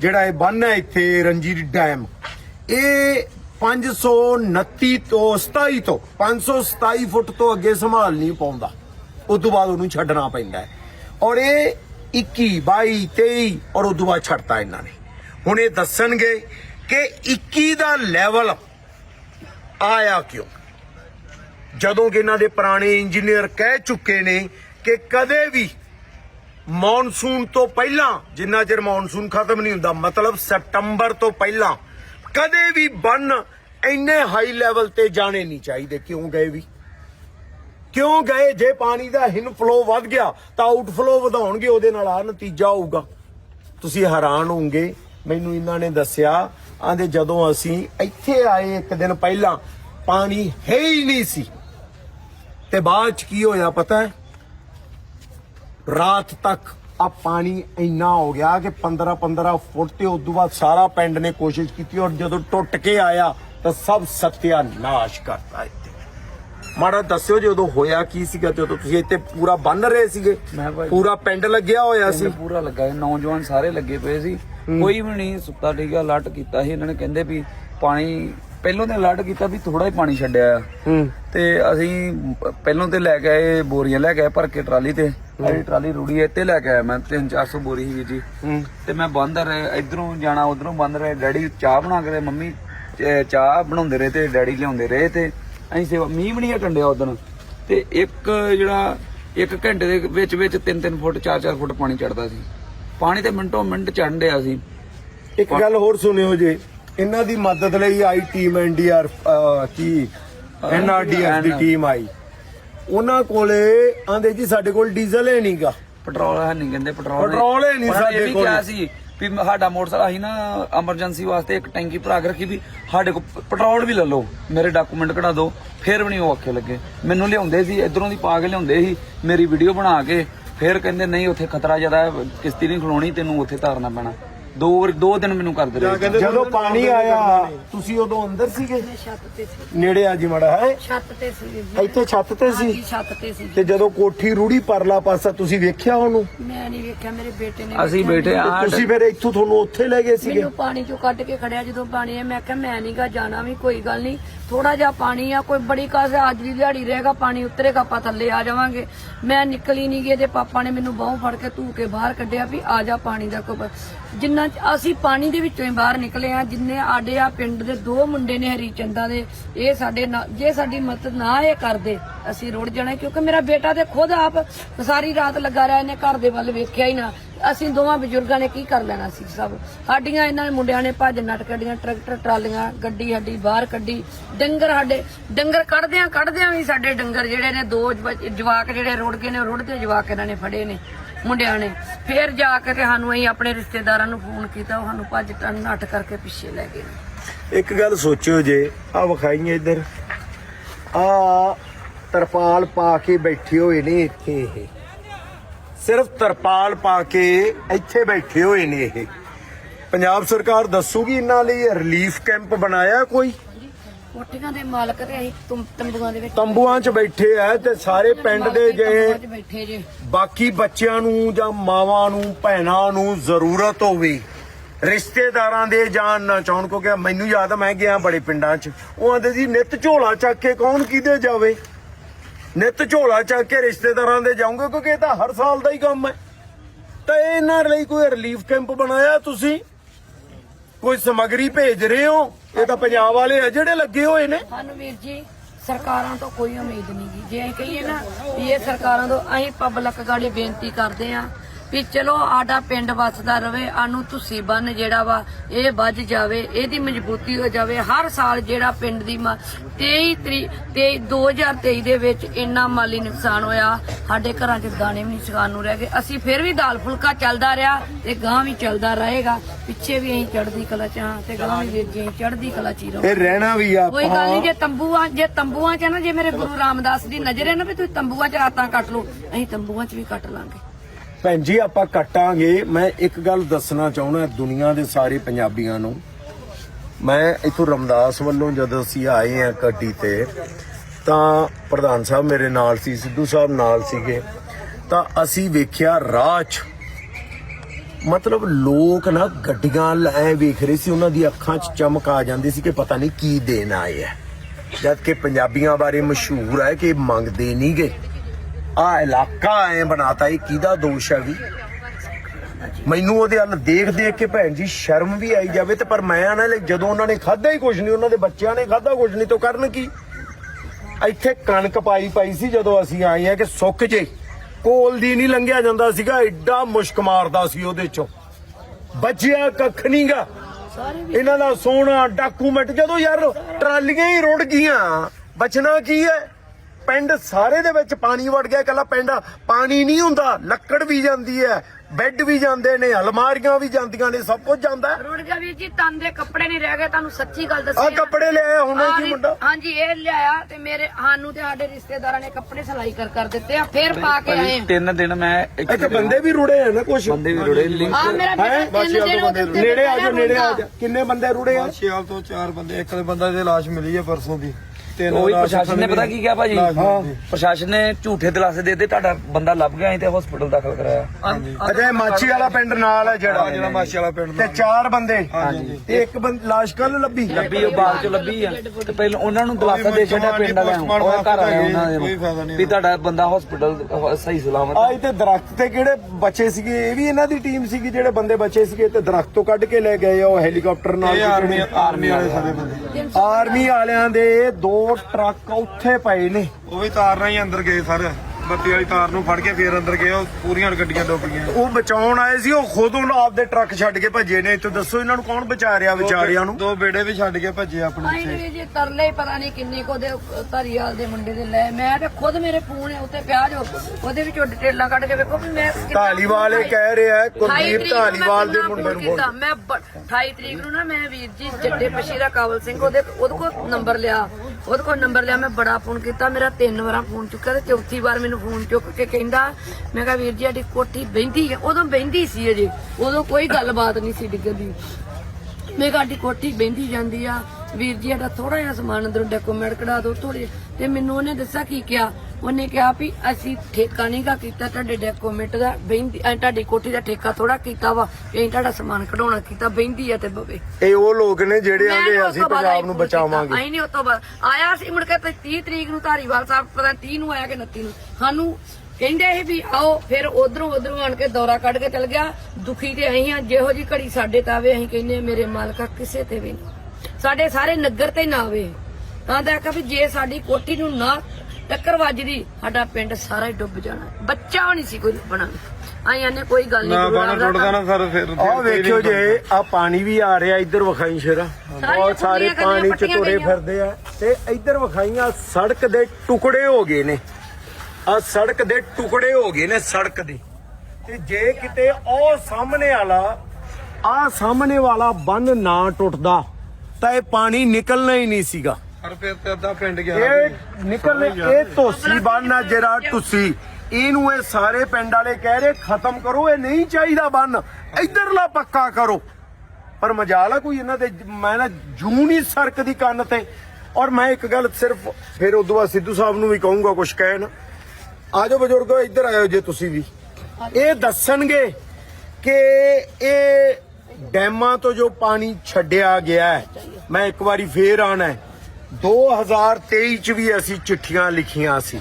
ਜਿਹੜਾ ਇਹ ਬੰਨ ਹੈ ਇੱਥੇ ਰਣਜੀਤ ਡੈਮ, ਇਹ 529 ਤੋਂ 27 ਤੋਂ 527 ਫੁੱਟ ਤੋਂ ਅੱਗੇ ਸੰਭਾਲ ਨਹੀਂ ਪਾਉਂਦਾ। ਉਸ ਤੋਂ ਬਾਅਦ ਉਹਨੂੰ ਛੱਡਣਾ ਪੈਂਦਾ ਔਰ ਇਹ 21 22 23 ਔਰ ਉਸ ਤੋਂ ਬਾਅਦ ਛੱਡਤਾ ਇਹਨਾਂ ਨੇ। ਹੁਣ ਇਹ ਦੱਸਣਗੇ ਕਿ 21 ਦਾ ਲੈਵਲ ਆਇਆ ਕਿਉਂ? ਜਦੋਂ ਕਿ ਇਹਨਾਂ ਦੇ ਪੁਰਾਣੇ ਇੰਜੀਨੀਅਰ ਕਹਿ ਚੁੱਕੇ ਨੇ ਕਿ ਕਦੇ ਵੀ ਮੌਨਸੂਨ ਤੋਂ ਪਹਿਲਾਂ, ਜਿੰਨਾ ਚਿਰ ਮੌਨਸੂਨ ਖਤਮ ਨਹੀਂ ਹੁੰਦਾ, ਮਤਲਬ ਸਤੰਬਰ ਤੋਂ ਪਹਿਲਾਂ, ਕਦੇ ਵੀ ਬੰਨ ਇੰਨੇ ਹਾਈ ਲੈਵਲ ਤੇ ਜਾਣੇ ਨਹੀਂ ਚਾਹੀਦੇ। ਕਿਉਂ ਗਏ ਵੀ? ਕਿਉਂ ਗਏ? ਜੇ ਪਾਣੀ ਦਾ ਇਨਫਲੋ ਵੱਧ ਗਿਆ, ਤਾਂ ਆਊਟਫਲੋ ਵਧਾਉਣਗੇ, ਉਹਦੇ ਨਾਲ ਆ ਨਤੀਜਾ ਹੋਊਗਾ ਤੁਸੀਂ ਹੈਰਾਨ ਹੋਵੋਗੇ, ਮੈਨੂੰ ਇਹਨਾਂ ਨੇ ਦੱਸਿਆ ਆਂਦੇ ਜਦੋਂ ਅਸੀਂ ਇੱਥੇ ਆਏ ਇੱਕ ਦਿਨ ਪਹਿਲਾਂ ਪਾਣੀ ਹੈ ਹੀ ਨਹੀਂ ਸੀ। ਤੇ ਬਾਅਦ ਚ ਕੀ ਹੋਇਆ ਪਤਾ ਹੈ? ਰਾਤ ਤੱਕ ਆ ਪਾਣੀ ਇੰਨਾ ਹੋ ਗਿਆ ਕਿ 15 15 ਫੁੱਟ ਤੇ ਉਸ ਤੋਂ ਬਾਅਦ ਸਾਰਾ ਪਿੰਡ ਨੇ ਕੋਸ਼ਿਸ਼ ਕੀਤੀ ਔਰ ਜਦੋਂ ਟੁੱਟ ਕੇ ਆਇਆ ਤਾਂ ਸਭ ਸਤਿਆਨਾਸ਼ ਕਰਤਾ ਇੱਥੇ। ਮਾੜਾ ਦੱਸਿਓ ਜਦੋਂ ਹੋਇਆ ਕੀ ਸੀਗਾ ਜਦੋਂ ਤੁਸੀਂ ਇੱਥੇ ਪੂਰਾ ਬੰਨ ਰਹੇ ਸੀਗੇ? ਪੂਰਾ ਪਿੰਡ ਲੱਗਿਆ ਹੋਇਆ ਸੀ? ਪੂਰਾ ਲੱਗਾ ਨੌਜਵਾਨ ਸਾਰੇ ਲੱਗੇ ਪਏ ਸੀ। ਕੋਈ ਵੀ ਨਹੀਂ ਸੁੱਤਾ ਠੀਕਾ ਅਲਰਟ ਕੀਤਾ ਸੀ। ਇਹਨਾਂ ਨੇ ਕਹਿੰਦੇ ਵੀ ਪਾਣੀ ਪਹਿਲੋਂ ਤੇ ਅਲਰਟ ਕੀਤਾ ਵੀ ਥੋੜਾ ਹੀ ਪਾਣੀ ਛੱਡਿਆ ਆ। ਹੂੰ। ਤੇ ਅਸੀਂ ਪਹਿਲੋਂ ਤੇ ਲੈ ਕੇ ਆਏ ਬੋਰੀਆਂ ਲੈ ਕੇ ਆਏ ਭਰ ਕੇ ਟਰਾਲੀ ਤੇ। ਸਾਰੀ ਟਰਾਲੀ ਰੁੜੀ ਐ ਤੇ ਲੈ ਕੇ ਆਇਆ ਮੈਂ 3-400 ਬੋਰੀ ਸੀ ਵੀਰ ਜੀ। ਹੂੰ। ਤੇ ਮੈਂ ਬੰਦ ਰਹੇ ਇਧਰੋਂ ਜਾਣਾ ਉਧਰੋਂ ਬੰਦ ਰਹੇ। ਡੈਡੀ ਚਾਹ ਬਣਾ ਕੇ ਮੰਮੀ ਚਾਹ ਬਣਾਉਂਦੇ ਰਹੇ ਤੇ ਡੈਡੀ ਲਿਆਉਂਦੇ ਰਹੇ ਤੇ ਅਸੀਂ ਸੇਵਾ ਮੀਂਹ ਵੀ ਨਹੀਂ ਟੰਡਿਆ ਉਦੋਂ ਤੇ ਇੱਕ ਜਿਹੜਾ ਇੱਕ ਘੰਟੇ ਦੇ ਵਿੱਚ ਵਿੱਚ 3-3 ਫੁੱਟ 4-4 ਫੁੱਟ ਪਾਣੀ ਚੜਦਾ ਸੀ। ਪਾਣੀ ਤੇ ਮਿੰਟੋ ਮਿੰਟ ਚੜ੍ਹਨ ਡਿਆ ਸੀ। ਇੱਕ ਗੱਲ ਹੋਰ ਸੁਣਿਓ ਜੇ ਇਹਨਾਂ ਦੀ ਮਦਦ ਲਈ ਆਈ ਟੀਮ ਐਨਡੀਆਰ ਕੀ? ਐਨਆਰਡੀਐਫ ਦੀ ਟੀਮ ਆਈ। ਉਹਨਾਂ ਕੋਲੇ ਆਂਦੇ ਜੀ ਸਾਡੇ ਕੋਲ ਡੀਜ਼ਲ ਹੈ ਨਹੀਂਗਾ ਪੈਟਰੋਲ ਹੈ ਨਹੀਂ ਕਹਿੰਦੇ ਪੈਟਰੋਲ ਪੈਟਰੋਲ ਹੈ ਨੀ ਉਹਨਾਂ ਨੇ ਸਾਡੇ ਇਹ ਵੀ ਕੋਲ। ਕਿਹਾ ਸੀ ਵੀ ਸਾਡਾ ਮੋਟਰਸਾਈਕਲ ਅਸੀਂ ਨਾ ਐਮਰਜੈਂਸੀ ਵਾਸਤੇ ਇੱਕ ਟੈਂਕੀ ਭਰਾ ਕੇ ਰੱਖੀ ਵੀ ਸਾਡੇ ਕੋਲ ਪੈਟਰੋਲ ਵੀ ਲੈ ਲਓ ਮੇਰੇ ਡਾਕੂਮੈਂਟ ਕਢਾ ਦਿਓ ਫਿਰ ਵੀ ਨਹੀਂ ਉਹ ਆਖੇ ਲੱਗੇ। ਮੈਨੂੰ ਲਿਆਉਂਦੇ ਸੀ ਇਧਰੋਂ ਦੀ ਪਾ ਕੇ ਲਿਆਉਂਦੇ ਸੀ ਮੇਰੀ ਵੀਡੀਓ ਬਣਾ ਕੇ ਫਿਰ ਕਹਿੰਦੇ ਨਹੀਂ ਉੱਥੇ ਖਤਰਾ ਜ਼ਿਆਦਾ ਹੈ ਕਿਸ਼ਤੀ ਨਹੀਂ ਖਲੋਣੀ ਤੈਨੂੰ ਉੱਥੇ ਧਾਰਨਾ ਪੈਣਾ। ਦੋ ਵਾਰ- ਦੋ ਦਿਨ ਮੈਨੂੰ ਕਰਦੇ ਰਹੇ। ਜਦੋਂ ਪਾਣੀ ਆਇਆ ਤੁਸੀਂ ਉਦੋਂ ਅੰਦਰ ਸੀਗੇ? ਛੱਤ ਤੇ ਸੀ। ਨੇੜੇ ਆ ਜੀ ਮੜਾ ਹੈ? ਛੱਤ ਤੇ ਸੀ ਵੀਰ ਜੀ। ਇੱਥੇ ਛੱਤ ਤੇ ਹਾਂਜੀ ਸੀ ਛੱਤ ਤੇ ਸੀ ਤੇ ਜਦੋਂ ਕੋਠੀ ਰੂੜੀ ਪਰਲਾ ਪਾਸਾ ਤੁਸੀਂ ਵੇਖਿਆ ਉਹਨੂੰ? ਮੈਂ ਨਹੀਂ ਵੇਖਿਆ ਮੇਰੇ ਬੇਟੇ ਨੇ ਅਸੀਂ ਵੇਖਿਆ। ਬੈਠੇ ਆ ਤੁਸੀਂ ਫਿਰ ਇੱਥੋਂ ਤੁਹਾਨੂੰ ਉੱਥੇ ਲੈ ਗਏ ਸੀਗੇ? ਮੈਨੂੰ ਪਾਣੀ ਚੋਂ ਕੱਢ ਕੇ ਖੜਿਆ ਜਦੋਂ ਪਾਣੀ ਹੈ ਮੈਂ ਕਿਹਾ ਮੈਂ ਨਹੀਂਗਾ ਜਾਣਾ ਵੀ ਕੋਈ ਗੱਲ ਨਹੀਂ ਥੋੜਾ ਜਿਹਾ ਪਾਣੀ ਆ ਕੋਈ ਬੜੀ ਕਾਸ ਅੱਜ ਦੀ ਦਿਹਾੜੀ ਰਹੇਗਾ ਪਾਣੀ ਉਤਰੇਗਾ ਆਪਾਂ ਥੱਲੇ ਆ ਜਾਵਾਂਗੇ। ਮੈਂ ਨਿਕਲੀ ਨਹੀਂ ਗਈ ਇਹਦੇ ਪਾਪਾ ਨੇ ਮੈਨੂੰ ਬਾਹੋਂ ਫੜ ਕੇ ਧੂ ਕੇ ਬਾਹਰ ਕੱਢਿਆ ਵੀ ਆ ਜਾ ਪਾਣੀ ਦਾ ਕੋਈ ਜਿੰਨਾ ਅਸੀਂ ਪਾਣੀ ਦੇ ਵਿੱਚੋਂ ਹੀ ਬਾਹਰ ਨਿਕਲੇ ਆ ਜਿੰਨੇ ਆਡੇ ਆ ਪਿੰਡ ਦੇ ਦੋ ਮੁੰਡੇ ਨੇ ਹਰੀ ਦੇ, ਇਹ ਸਾਡੇ ਜੇ ਸਾਡੀ ਮਦਦ ਨਾ ਇਹ ਕਰਦੇ, ਅਸੀਂ ਰੁੜ ਜਾਣਾ, ਕਿਉਂਕਿ ਮੇਰਾ ਬੇਟਾ ਤੇ ਖੁਦ ਆਪ ਸਾਰੀ ਰਾਤ ਲੱਗਾ ਰਿਹਾ, ਇਹਨੇ ਘਰ ਦੇ ਵੱਲ ਵੇਖਿਆ ਹੀ ਨਾ। ਅਸੀਂ ਦੋਵਾਂ ਬਜ਼ੁਰਗਾਂ ਨੇ ਕੀ ਕਰ ਲੈਣਾ ਸੀ ਸਭ? ਸਾਡੀਆਂ ਇਹਨਾਂ ਨੇ ਮੁੰਡਿਆਂ ਨੇ ਭੱਜ ਨੱਟ ਕੱਢੀਆਂ, ਟਰੈਕਟਰ, ਟਰਾਲੀਆਂ ਗੱਡੀ ਸਾਡੀ ਬਾਹਰ ਕੱਢੀ। ਡੰਗਰ ਸਾਡੇ, ਡੰਗਰ ਕੱਢਦਿਆਂ ਕੱਢਦਿਆਂ ਵੀ ਸਾਡੇ ਡੰਗਰ ਜਿਹੜੇ ਨੇ ਦੋ ਜਵਾਕ ਜਿਹੜੇ ਰੁੜ ਗਏ ਨੇ ਉਹ ਰੁੜਦੇ ਜਵਾਕ ਇਹਨਾਂ ਨੇ ਫੜੇ ਨੇ। ਮੁੰਡਿਆਂ ਨੇ। ਫੇਰ ਜਾ ਕੇ ਤੇ ਸਾਨੂੰ ਅਸੀਂ ਆਪਣੇ ਰਿਸ਼ਤੇਦਾਰਾਂ ਨੂੰ ਫੋਨ ਕੀਤਾ, ਉਹ ਸਾਨੂੰ ਭੱਜ ਟੰਨ ਨੱਟ ਕਰਕੇ ਪਿੱਛੇ ਲੈ ਗਏ। ਇੱਕ ਗੱਲ ਸੋਚਿਓ ਜੇ ਆ ਵਿਖਾਈਏ ਇੱਧਰ। ਆ ਤਰਪਾਲ ਪਾ ਕੇ ਬੈਠੇ ਹੋਏ ਨੇ ਇੱਥੇ ਇਹ। ਸਿਰਫ ਤਰਪਾਲ ਪਾ ਕੇ ਇੱਥੇ ਬੈਠੇ ਹੋਏ ਨੇ ਇਹ। ਪੰਜਾਬ ਸਰਕਾਰ ਦੱਸੂਗੀ ਇਹਨਾਂ ਲਈ ਰਿਲੀਫ ਕੈਂਪ ਬਣਾਇਆ ਕੋਈ? ਕੋਠੀਆਂ ਦੇ ਮਾਲਕ ਤੇ ਅਸੀਂ ਤੰਬੂਆਂ ਦੇ ਵਿੱਚ ਤੰਬੂਆਂ 'ਚ ਬੈਠੇ ਆ ਤੇ ਸਾਰੇ ਪਿੰਡ ਦੇ ਜੇ ਤੰਬੂਆਂ 'ਚ ਬੈਠੇ ਜੇ। ਬਾਕੀ ਬੱਚਿਆਂ ਨੂੰ ਜਾਂ ਮਾਵਾਂ ਨੂੰ ਭੈਣਾਂ ਨੂੰ ਜ਼ਰੂਰਤ ਹੋਵੇ ਰਿਸ਼ਤੇਦਾਰਾਂ ਦੇ ਜਾਣ ਨਾ ਚਾਹਣ ਕਿਉਂਕਿ ਮੈਨੂੰ ਯਾਦ ਆ ਮੈਂ ਗਿਆ ਬੜੇ ਪਿੰਡਾਂ 'ਚ। ਉਹ ਆਂਦੇ ਸੀ ਨਿੱਤ ਝੋਲਾ ਚੱਕ ਕੇ ਕੌਣ ਕਿਹਦੇ ਜਾਵੇ? ਨਿੱਤ ਝੋਲਾ ਚੱਕ ਕੇ ਰਿਸ਼ਤੇਦਾਰਾਂ ਦੇ ਜਾਉਂਗੇ ਕਿਉਂਕਿ ਇਹ ਤਾਂ ਹਰ ਸਾਲ ਦਾ ਹੀ ਕੰਮ ਹੈ ਤਾਂ ਇਹਨਾਂ ਲਈ ਕੋਈ ਰਿਲੀਫ ਕੈਂਪ ਬਣਾਇਆ ਤੁਸੀਂ? ਕੋਈ ਸਮਗਰੀ ਭੇਜ ਰਹੇ ਹੋ? ਇਹ ਤਾਂ ਪੰਜਾਬ ਵਾਲੇ ਆ, ਜਿਹੜੇ ਲੱਗੇ ਹੋਏ ਨੇ। ਸਾਨੂੰ ਵੀਰ ਜੀ, ਸਰਕਾਰਾਂ ਤੋਂ ਕੋਈ ਉਮੀਦ ਨਹੀਂ ਜੀ ਜੇ ਅਸੀਂ ਕਹੀਏ ਨਾ ਵੀ ਇਹ ਸਰਕਾਰਾਂ ਤੋਂ ਅਸੀਂ ਪਬਲਿਕ ਗਾੜੀ ਬੇਨਤੀ ਕਰਦੇ ਆਂ ਵੀ ਚਲੋ ਆਡਾ ਪਿੰਡ ਵੱਸਦਾ ਰਵੇ ਆਨੂੰ ਤੁਸੀਂ ਬੰਨ ਜਿਹੜਾ ਵਾ ਇਹ ਵੱਜ ਜਾਵੇ ਇਹਦੀ ਮਜ਼ਬੂਤੀ ਹੋ ਜਾਵੇ। ਹਰ ਸਾਲ ਜਿਹੜਾ ਪਿੰਡ ਦੀ ਮਾ- 23 ਤਰੀ 23 2023 ਦੇ ਵਿੱਚ ਇੰਨਾ ਮਾਲੀ ਨੁਕਸਾਨ ਹੋਇਆ। ਸਾਡੇ ਘਰਾਂ 'ਚ ਦਾਣੇ ਵੀ ਨਹੀਂ ਸਕਾਨ ਨੂੰ ਰਹਿ ਗਏ। ਅਸੀਂ ਫਿਰ ਵੀ ਦਾਲ ਫੁਲਕਾ ਚੱਲਦਾ ਰਿਹਾ ਤੇ ਗਾਂ ਵੀ ਚੱਲਦਾ ਰਹੇਗਾ। ਪਿੱਛੇ ਵੀ ਅਸੀਂ ਚੜ੍ਹਦੀ ਕਲਾ ਚ ਹਾਂ ਤੇ ਗਾਂ ਵੀ ਜੀ ਅਸੀਂ ਚੜ੍ਹਦੀ ਕਲਾ ਚ ਹੀ ਰਹੋ ਇਹ ਰਹਿਣਾ ਵੀ ਆ ਕੋਈ ਗੱਲ ਨਹੀਂ ਜੇ ਤੰਬੂਆਂ ਜੇ ਤੰਬੂਆਂ ਚ ਨਾ ਜੇ ਮੇਰੇ ਗੁਰੂ ਰਾਮਦਾਸ ਦੀ ਨਜ਼ਰ ਹੈ ਨਾ ਵੀ ਤੁਸੀਂ ਤੰਬੂਆਂ ਚ ਰਾਤਾਂ ਕੱਟ ਲਓ ਅਸੀਂ ਤੰਬੂਆਂ ਚ ਵੀ ਕੱਟ ਲਾਂਗੇ। ਭੈਣ ਜੀ, ਆਪਾਂ ਕੱਟਾਂਗੇ। ਮੈਂ ਇੱਕ ਗੱਲ ਦੱਸਣਾ ਚਾਹੁੰਦਾ ਦੁਨੀਆ ਦੇ ਸਾਰੇ ਪੰਜਾਬੀਆਂ ਨੂੰ। ਮੈਂ ਇਥੋਂ ਰਮਦਾਸ ਵੱਲੋਂ ਜਦੋਂ ਅਸੀਂ ਆਏ ਆ ਗੱਡੀ ਤੇ, ਤਾਂ ਪ੍ਰਧਾਨ ਸਾਹਿਬ ਮੇਰੇ ਨਾਲ ਸੀ, ਸਿੱਧੂ ਸਾਹਿਬ ਨਾਲ ਸੀਗੇ। ਤਾਂ ਅਸੀਂ ਵੇਖਿਆ ਰਾਹ 'ਚ ਮਤਲਬ ਲੋਕ ਨਾ ਗੱਡੀਆਂ ਲੈ ਵੇਖ ਰਹੇ ਸੀ, ਉਹਨਾਂ ਦੀ ਅੱਖਾਂ 'ਚ ਚਮਕ ਆ ਜਾਂਦੀ ਸੀ ਕਿ ਪਤਾ ਨਹੀਂ ਕੀ ਦੇਣ ਆਏ ਆ। ਜਦ ਕਿ ਪੰਜਾਬੀਆਂ ਬਾਰੇ ਮਸ਼ਹੂਰ ਹੈ ਕਿ ਮੰਗਦੇ ਨਹੀਂ ਗਏ ਆ ਇਲਾਕਾ ਐ ਬਣਾਤਾ, ਇਹ ਕਿਹਦਾ ਦੋਸ਼ ਹੈ ਵੀ? ਮੈਨੂੰ ਉਹਦੇ ਵੱਲ ਦੇਖ ਦੇਖ ਕੇ ਭੈਣ ਜੀ ਸ਼ਰਮ ਵੀ ਆਈ ਜਾਵੇ ਤੇ ਪਰ ਮੈਂ ਨਾ ਜਦੋਂ ਉਹਨਾਂ ਨੇ ਖਾਦਾ ਹੀ ਕੁਝ ਨਹੀਂ, ਉਹਨਾਂ ਦੇ ਬੱਚਿਆਂ ਨੇ ਖਾਦਾ ਕੁਝ ਨਹੀਂ, ਤਾਂ ਕਰਨ ਕੀ? ਇੱਥੇ ਕਣਕ ਪਾਈ ਪਈ ਸੀ ਜਦੋਂ ਅਸੀਂ ਆਏ ਆ ਕਿ ਸੁੱਕ ਜੇ। ਕੋਲ ਦੀ ਨਹੀਂ ਲੰਘਿਆ ਜਾਂਦਾ ਸੀਗਾ ਐਡਾ ਮੁਸ਼ਕ ਮਾਰਦਾ ਸੀ ਉਹਦੇ ਚੋਂ। ਬਚਿਆ ਕੱਖ ਨਹੀਂਗਾ। ਸਾਰੇ ਇਹਨਾਂ ਦਾ ਸੋਨਾ ਡਾਕੂਮੈਂਟ, ਜਦੋਂ ਯਾਰ ਟਰਾਲੀਆਂ ਹੀ ਰੁੜ ਗਈਆਂ, ਬਚਣਾ ਕੀ ਹੈ? ਪਿੰਡ ਸਾਰੇ ਦੇ ਵਿੱਚ ਪਾਣੀ ਵੜ ਗਿਆ ਕੱਲਾ ਪਿੰਡ ਪਾਣੀ ਨਹੀਂ ਹੁੰਦਾ ਲੱਕੜ ਵੀ ਜਾਂਦੀ ਹੈ ਬੈੱਡ ਵੀ ਜਾਂਦੇ ਨੇ ਅਲਮਾਰੀਆਂ ਵੀ ਜਾਂਦੀਆਂ ਨੇ ਸਭ ਕੁਝ ਜਾਂਦਾ। ਰੁੜ ਗਿਆ ਵੀਰ ਜੀ ਤਨ ਦੇ ਕੱਪੜੇ ਨਹੀਂ ਰਹਿ ਗਏ ਤੁਹਾਨੂੰ ਸੱਚੀ ਗੱਲ ਦੱਸੀ ਆਹ ਕੱਪੜੇ ਲਿਆਇਆ ਹੁਣੇ ਜੀ ਮੁੰਡਾ? ਹਾਂਜੀ ਇਹ ਲਿਆਇਆ ਤੇ ਮੇਰੇ ਸਾਨੂੰ ਤੇ ਸਾਡੇ ਰਿਸ਼ਤੇਦਾਰਾਂ ਨੇ ਕੱਪੜੇ ਸਿਲਾਈ ਕਰ ਕਰ ਦਿੱਤੇ ਆ ਫੇਰ ਪਾ ਕੇ ਆਏ ਆ। ਤਿੰਨ ਦਿਨ ਮੈਂ ਇੱਥੇ ਬੰਦੇ ਵੀ ਰੁੜੇ ਆ ਨਾ ਕੁਛ? ਬੰਦੇ ਵੀ ਰੁੜੇ ਲਿੰਕ ਆ ਮੇਰਾ ਤਿੰਨ ਦਿਨ ਨੇੜੇ ਆ ਜਾ ਨੇੜੇ ਆ। ਜਾ। ਕਿੰਨੇ ਬੰਦੇ ਰੁੜੇ ਆ? ਛਿਆਲ ਤੋਂ ਚਾਰ ਬੰਦੇ ਇੱਕ ਦੇ ਬੰਦਾ ਦੀ ਲਾਸ਼ ਮਿਲੀ ਹੈ ਪਰਸੋਂ ਦੀ। ਤਿੰਨ ਉਹੀ ਪ੍ਰਸ਼ਾਸਨ ਨੇ ਪਤਾ ਕੀ ਕਿਹਾ ਭਾਜੀ? ਸੀ। ਪ੍ਰਸ਼ਾਸਨ ਨੇ ਝੂਠੇ ਦਿਲਾਸੇ ਦੇ ਦਿੱਤੇ ਤੁਹਾਡਾ ਬੰਦਾ ਲੱਭ ਗਿਆ ਤੇ ਹਸਪੀਟਲ ਦਾਖਲ ਕਰਾਇਆ। ਅਜੇ ਮਾਛੀ ਵਾਲਾ ਪਿੰਡ ਨਾਲ ਹੈ ਜਿਹੜਾ। ਜਿਹੜਾ ਮਾਸ਼ੀ ਵਾਲਾ ਪਿੰਡ ਤੇ ਚਾਰ ਬੰਦੇ। ਹਾਂਜੀ। ਤੇ ਇੱਕ ਬੰਦ ਲਾਸ਼ ਕੱਲ ਲੱਭੀ। ਲੱਭੀ ਉਹ ਬਾਅਦ ਚ ਲੱਭੀ ਆ। ਤੇ ਪਹਿਲਾਂ ਉਹਨਾਂ ਨੂੰ ਦਿਲਾਸਾ ਦੇ ਛੱਡਿਆ ਪਿੰਡ ਵਾਲਿਆਂ ਨੂੰ। ਉਹ ਘਰ ਆਇਆ ਉਹਨਾਂ ਦੇ ਵੀ ਤੁਹਾਡਾ ਬੰਦਾ ਹਸਪੀਟਲ ਸਹੀ ਸਲਾਮਤ ਆ। ਤੇ ਦਰਖਤ ਤੇ ਕਿਹੜੇ ਬਚੇ ਸੀਗੇ? ਇਹ ਵੀ ਇਹਨਾਂ ਦੀ ਟੀਮ ਸੀਗੀ ਜਿਹੜੇ ਬੰਦੇ ਬਚੇ ਸੀਗੇ ਤੇ ਦਰਖਤ ਤੋਂ ਕੱਢ ਕੇ ਲੈ ਗਏ ਆ ਉਹ ਹੈਲੀਕਾਪਟਰ ਨਾਲ ਆਰਮੀ ਵਾਲੇ ਸਾਰੇ ਬੰਦੇ। ਆਰਮੀ ਵਾਲਿਆਂ ਦੇ ਦੋ ਟਰੱਕ ਉੱਥੇ ਪਏ ਨੇ। ਉਹ ਵੀ ਤਾਰ ਨਾਲ ਹੀ ਅੰਦਰ ਗਏ ਸਾਰੇ। ਬੱਤੀ ਵਾਲੀ ਤਾਰ ਨੂੰ ਫੜ ਕੇ ਫੇਰ ਅੰਦਰ ਗਏ ਉਹ ਪੂਰੀਆਂ ਗੱਡੀਆਂ ਡੁੱਬ ਗਈਆਂ। ਉਹ ਬਚਾਉਣ ਆਏ ਸੀ ਉਹ ਖੁਦ ਉਹਨਾਂ ਆਪਦੇ ਟਰੱਕ ਛੱਡ ਕੇ ਭੱਜੇ ਨੇ। ਤੇ ਦੱਸੋ ਇਹਨਾਂ ਨੂੰ ਕੌਣ ਬਚਾ ਰਿਹਾ ਵਿਚਾਰਿਆਂ ਨੂੰ? ਦੋ ਬੇੜੇ ਵੀ ਛੱਡ ਕੇ ਭੱਜੇ ਆਪਣੇ ਆਈ ਵੀ ਜੀ ਤਰਲੇ ਪਤਾ ਨਹੀਂ ਕਿੰਨੇ ਕੋ ਦੇ ਧਰੀਵਾਲ ਦੇ ਮੁੰਡੇ ਦੇ ਲੈ। ਮੈਂ ਤੇ ਖੁਦ ਮੇਰੇ ਫੋਨ ਉੱਤੇ ਪਿਆ ਜੋ। ਉਹਦੇ ਵਿੱਚੋਂ ਡਿਟੇਲਾਂ ਕੱਢ ਕੇ ਵੇਖੋ ਵੀ ਮੈਂ ਕਿੱਦਾਂ ਢਾਲੀਵਾਲ ਇਹ ਕਹਿ ਰਿਹਾ ਹੈ 28 ਕੁਲਦੀਪ ਤਰੀਕ ਨੂੰ ਮੈਂ ਢਾਲੀਵਾਲ ਦੇ ਕਿੰਨਾ ਮੁੰਡੇ ਨੂੰ ਕੀਤਾ। ਮੈਂ ਬ- 28 ਤਰੀਕ ਨੂੰ ਨਾ ਮੈਂ ਵੀਰ ਜੀ ਜੱਡੇ ਪਸ਼ੀਰਾ ਕਾਬਲ ਸਿੰਘ ਉਹਦੇ ਉਹਦੇ ਕੋਲ ਨੰਬਰ ਲਿਆ। ਉਹਦੇ ਕੋਲ ਨੰਬਰ ਲਿਆ, ਮੈਂ ਬੜਾ ਫੋਨ ਕੀਤਾ, ਮੇਰਾ ਤਿੰਨ ਵਾਰਾਂ ਫੋਨ ਚੁੱਕਿਆ ਤੇ ਚੌਥੀ ਵਾਰ ਮੈਨੂੰ ਫੋਨ ਚੁੱਕ ਕੇ ਕਹਿੰਦਾ, ਮੈਂ ਕਿਹਾ ਵੀਰ ਜੀ, ਸਾਡੀ ਕੋਠੀ ਬਹਿੰਦੀ ਹੈ ਉਦੋਂ ਬਹਿੰਦੀ ਸੀ ਅਜੇ, ਉਦੋਂ ਕੋਈ ਗੱਲਬਾਤ ਨਹੀਂ ਸੀ ਡਿੱਗਦੀ। ਮੈਂ ਕਿਹਾ ਸਾਡੀ ਕੋਠੀ ਬਹਿੰਦੀ ਜਾਂਦੀ ਆ ਵੀਰ ਜੀ ਸਾਡਾ ਥੋੜਾ ਜਿਹਾ ਸਮਾਨ ਅੰਦਰੋਂ ਡਾਕੂਮੈਂਟ ਕਢਾ ਦਿਓ ਥੋੜੇ ਤੇ ਮੈਨੂੰ ਉਹਨੇ ਦੱਸਿਆ ਕੀ ਕਿਹਾ? ਉਹਨੇ ਕਿਹਾ ਵੀ ਅਸੀਂ ਠੇਕਾ ਨਹੀਂ ਗਾ ਕੀਤਾ ਤੁਹਾਡੇ ਡਾਕੂਮੈਂਟ ਦਾ ਬਹਿੰਦੀ ਐ ਤੁਹਾਡੀ ਕੋਠੀ ਦਾ ਠੇਕਾ ਥੋੜਾ ਕੀਤਾ ਵਾ ਅਸੀਂ ਤੁਹਾਡਾ ਸਮਾਨ ਕਢਾਉਣਾ ਕੀਤਾ ਬਹਿੰਦੀ ਆ ਤੇ ਬਵੇ। ਇਹ ਉਹ ਲੋਕ ਨੇ ਜਿਹੜੇ ਆਂਦੇ ਅਸੀਂ ਪੰਜਾਬ ਨੂੰ। ਬਚਾਵਾਂਗੇ। ਆਈ ਨਹੀਂ ਉਸ ਤੋਂ ਬਾਅਦ। ਆਇਆ ਸੀ ਮੁੜ ਕੇ ਤੇ 30 ਤਰੀਕ ਨੂੰ ਧਾਰੀਵਾਲ ਸਾਹਿਬ ਪਤਾ 30 ਨੂੰ ਆਇਆ ਕਿ 29 ਨੂੰ। ਸਾਨੂੰ ਕਹਿੰਦੇ ਸੀ ਵੀ ਆਓ ਫਿਰ ਉਧਰੋਂ ਉਧਰੋਂ ਆਣ ਕੇ ਦੌਰਾ ਕੱਢ ਕੇ ਚਲ ਗਿਆ। ਦੁਖੀ ਤੇ ਅਸੀਂ ਆ ਜਿਹੋ ਜੀ ਘੜੀ ਸਾਡੇ ਤਾਵੇ ਅਸੀਂ ਕਹਿੰਦੇ ਮੇਰੇ ਮਾਲਕਾ ਕਿਸੇ ਤੇ ਵੀ ਨਹੀਂ ਸਾਡੇ ਸਾਰੇ ਨਗਰ ਤੇ ਨਾ ਆਵੇ। ਤਾਂ ਦਾ ਕਿ ਵੀ ਜੇ ਸਾਡੀ ਕੋਠੀ ਨੂੰ ਨਾ ਟੱਕਰ ਵੱਜਦੀ ਸਾਡਾ ਪਿੰਡ ਸਾਰਾ ਹੀ ਡੁੱਬ ਜਾਣਾ। ਬੱਚਾ ਵੀ ਨਹੀਂ ਸੀ ਕੋਈ ਲੱਭਣਾ ਆਈਆਂ ਨੇ ਕੋਈ ਗੱਲ ਨਹੀਂ ਨਾ ਬਾਣਾ ਟੁੱਟਦਾ ਨਾ ਸਰ ਫਿਰ ਆਹ ਵੇਖਿਓ ਜੇ ਆ ਪਾਣੀ ਵੀ ਆ ਰਿਹਾ ਇੱਧਰ ਵਿਖਾਈ ਸ਼ੇਰਾ। ਬਹੁਤ ਸਾਰੇ ਪਾਣੀ ਚ ਤੁਰੇ। ਫਿਰਦੇ ਆ। ਤੇ ਇੱਧਰ ਵਿਖਾਈਆਂ ਸੜਕ ਦੇ ਟੁਕੜੇ ਹੋ ਗਏ ਨੇ। ਆ ਸੜਕ ਦੇ ਟੁਕੜੇ ਹੋ ਗਏ ਨੇ ਸੜਕ ਦੇ। ਤੇ ਜੇ ਕਿਤੇ ਉਹ ਸਾਹਮਣੇ ਵਾਲਾ ਆ ਸਾਹਮਣੇ ਵਾਲਾ ਬੰਨ ਨਾ ਟੁੱਟਦਾ ਤਾਂ ਇਹ ਪਾਣੀ ਨਿਕਲਣਾ ਹੀ ਨਹੀਂ ਸੀਗਾ। ਪਰ ਫਿਰ ਤੇ ਅੱਧਾ ਪਿੰਡ ਗਿਆ ਇਹ ਨਿਕਲ ਇਹ ਤੋਸੀ ਬੰਨ ਆ ਜਿਹੜਾ ਤੁਸੀਂ। ਇਹਨੂੰ ਇਹ ਸਾਰੇ ਪਿੰਡ ਵਾਲੇ ਕਹਿ ਰਹੇ ਖਤਮ ਕਰੋ ਇਹ ਨਹੀਂ ਚਾਹੀਦਾ ਬੰਨ। ਇਧਰਲਾ ਪੱਕਾ ਕਰੋ। ਪਰ ਮਜਾਲ ਆ ਕੋਈ ਇਹਨਾਂ ਦੇ ਮੈਂ ਨਾ ਜੂੰ ਨਹੀਂ ਸਰਕ ਦੀ ਕੰਨ ਤੇ। ਔਰ ਮੈਂ ਇੱਕ ਗੱਲ ਸਿਰਫ ਫਿਰ ਉਦੋਂ ਬਾਅਦ ਸਿੱਧੂ ਸਾਹਿਬ ਨੂੰ ਵੀ ਕਹੂੰਗਾ ਕੁਝ ਕਹਿਣ। ਆਜੋ ਬਜ਼ੁਰਗੋ ਇੱਧਰ ਆਇਓ ਜੇ ਤੁਸੀਂ ਵੀ। ਇਹ ਦੱਸਣਗੇ ਕਿ ਇਹ ਡੈਮਾਂ ਤੋਂ ਜੋ ਪਾਣੀ ਛੱਡਿਆ ਗਿਆ ਹੈ, ਮੈਂ ਇੱਕ ਵਾਰੀ ਫੇਰ ਆਣਾ ਹੈ। 2023 ਚ ਵੀ ਅਸੀਂ ਚਿੱਠੀਆਂ ਲਿਖੀਆਂ ਸੀ।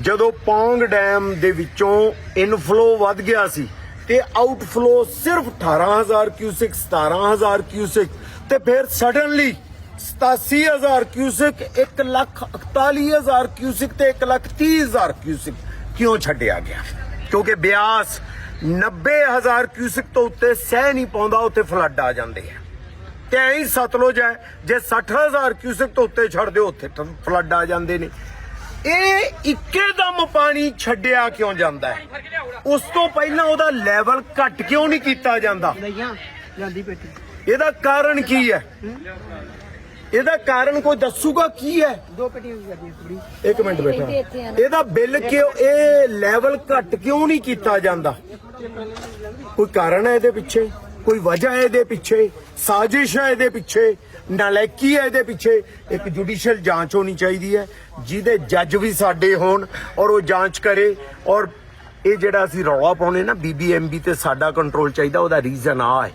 ਜਦੋਂ ਪੌਂਗ ਡੈਮ ਦੇ ਵਿੱਚੋਂ ਇਨਫਲੋ ਵੱਧ ਗਿਆ ਸੀ ਤੇ ਆਊਟਫਲੋ ਸਿਰਫ 18000 ਕਿਊਸਿਕ 17000 ਕਿਊਸਿਕ ਤੇ ਫਿਰ ਸਡਨਲੀ 87000 ਕਿਊਸਿਕ 141000 ਕਿਊਸਿਕ ਤੇ 130000 ਕਿਊਸਿਕ ਕਿਉਂ ਛੱਡਿਆ ਗਿਆ? ਕਿਉਂਕਿ ਬਿਆਸ 90000 ਕਿਊਸਿਕ ਤੋਂ ਉੱਤੇ ਸਹਿ ਨਹੀਂ ਪਾਉਂਦਾ ਉੱਥੇ ਫਲੱਡ ਆ ਜਾਂਦੇ ਆ। ਤੇ ਐਂ ਸਤਲੁਜ ਹੈ ਜੇ 60000 ਕਿਊਸਿਕ ਤੋਂ ਉੱਤੇ ਛੱਡ ਦਿਓ ਉੱਥੇ ਫਲੱਡ ਆ ਜਾਂਦੇ ਨੇ। ਇਹ ਇੱਕੇ ਦਮ ਪਾਣੀ ਛੱਡਿਆ ਕਿਉਂ ਜਾਂਦਾ ਹੈ? ਉਸ ਤੋਂ ਪਹਿਲਾਂ ਉਹਦਾ ਲੈਵਲ ਘੱਟ ਕਿਉਂ ਨਹੀਂ ਕੀਤਾ ਜਾਂਦਾ? ਇਹਦਾ ਕਾਰਨ ਕੀ ਹੈ? ਇਹਦਾ ਕਾਰਨ ਕੋਈ ਦੱਸੂਗਾ ਕੀ ਹੈ? ਦੋ ਪੇਟੀਆਂ ਇੱਕ ਮਿੰਟ ਬੈਠਾ ਇਹਦਾ ਬਿੱਲ ਕਿਉਂ ਇਹ ਲੈਵਲ ਘੱਟ ਕਿਉਂ ਨਹੀਂ ਕੀਤਾ ਜਾਂਦਾ? ਕੋਈ ਕਾਰਨ ਹੈ ਇਹਦੇ ਪਿੱਛੇ? ਕੋਈ ਵਜ੍ਹਾ ਹੈ ਇਹਦੇ ਪਿੱਛੇ? ਸਾਜ਼ਿਸ਼ ਹੈ ਇਹਦੇ ਪਿੱਛੇ? ਨਾਲੈਕੀ ਹੈ ਇਹਦੇ ਪਿੱਛੇ? ਇੱਕ ਜੁਡੀਸ਼ੀਅਲ ਜਾਂਚ ਹੋਣੀ ਚਾਹੀਦੀ ਹੈ। ਜਿਹਦੇ ਜੱਜ ਵੀ ਸਾਡੇ ਹੋਣ ਔਰ ਉਹ ਜਾਂਚ ਕਰੇ ਔਰ ਇਹ ਜਿਹੜਾ ਅਸੀਂ ਰੌਲਾ ਪਾਉਨੇ ਨਾ ਬੀਬੀਐਮਬੀ ਤੇ ਸਾਡਾ ਕੰਟਰੋਲ ਚਾਹੀਦਾ ਉਹਦਾ ਰੀਜ਼ਨ ਆ ਹੈ।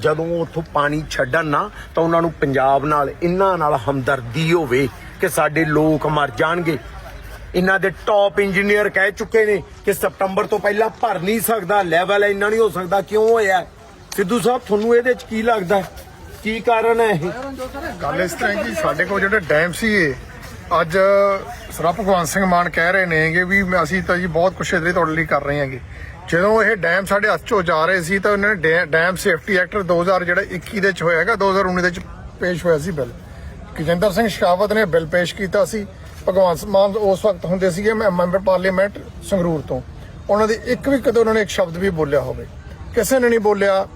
ਜਦੋਂ ਉੱਥੋਂ ਪਾਣੀ ਛੱਡਣ ਨਾ, ਤਾਂ ਉਹਨਾਂ ਨੂੰ ਪੰਜਾਬ ਨਾਲ, ਇਹਨਾਂ ਨਾਲ ਹਮਦਰਦੀ ਹੋਵੇ ਕਿ ਸਾਡੇ ਲੋਕ ਮਰ ਜਾਣਗੇ। ਇਹਨਾਂ ਦੇ ਟੌਪ ਇੰਜੀਨੀਅਰ ਕਹਿ ਚੁੱਕੇ ਨੇ ਕਿ ਸਤੰਬਰ ਤੋਂ ਪਹਿਲਾਂ ਭਰ ਨਹੀਂ ਸਕਦਾ ਲੈਵਲ ਇੰਨਾ ਨਹੀਂ ਹੋ ਸਕਦਾ, ਕਿਉਂ ਹੋਇਆ? ਸਿੱਧੂ ਸਾਹਿਬ, ਤੁਹਾਨੂੰ ਇਹਦੇ ਚ ਕੀ ਲੱਗਦਾ? ਕੀ ਕਾਰਨ ਹੈ ਇਹ? ਗੱਲ ਇਸ ਤਰ੍ਹਾਂ ਕਿ ਸਾਡੇ ਕੋਲ ਜਿਹੜੇ ਡੈਮ ਸੀ ਅੱਜ ਸਰਾ ਭਗਵੰਤ ਸਿੰਘ ਮਾਨ ਕਹਿ ਰਹੇ ਨੇਗੇ ਵੀ ਅਸੀਂ ਤਾਂ ਜੀ ਬਹੁਤ ਕੁਛ ਇਹਦੇ ਤੁਹਾਡੇ ਲਈ ਕਰ ਰਹੇ ਹਾਂਗੇ। ਜਦੋਂ ਇਹ ਡੈਮ ਸਾਡੇ ਹੱਥ ਚੋਂ ਜਾ ਰਹੇ ਸੀ ਤਾਂ ਉਹਨਾਂ ਨੇ ਡੈ- ਡੈਮ ਸੇਫਟੀ ਐਕਟ 2000 ਜਿਹੜਾ 21 ਦੇ ਚ ਹੋਇਆ ਹੈਗਾ 2019 ਦੇ ਚ ਪੇਸ਼ ਹੋਇਆ ਸੀ ਬਿੱਲ। ਕਿਜਿੰਦਰ ਸਿੰਘ ਸ਼ਿਕਾਵਤ ਨੇ ਬਿੱਲ ਪੇਸ਼ ਕੀਤਾ ਸੀ। ਭਗਵੰਤ ਮਾਨ ਉਸ ਵਕਤ ਹੁੰਦੇ ਸੀਗੇ, ਮੈਂ ਮੈਂਬਰ ਪਾਰਲੀਮੈਂਟ ਸੰਗਰੂਰ ਤੋਂ। ਉਹਨਾਂ ਦੇ ਇੱਕ ਵੀ ਕਦੇ ਉਹਨਾਂ ਨੇ ਇੱਕ ਸ਼ਬਦ ਵੀ ਬੋਲਿਆ ਹੋਵੇ। ਕਿਸੇ ਨੇ ਨਹੀਂ ਬੋਲਿਆ।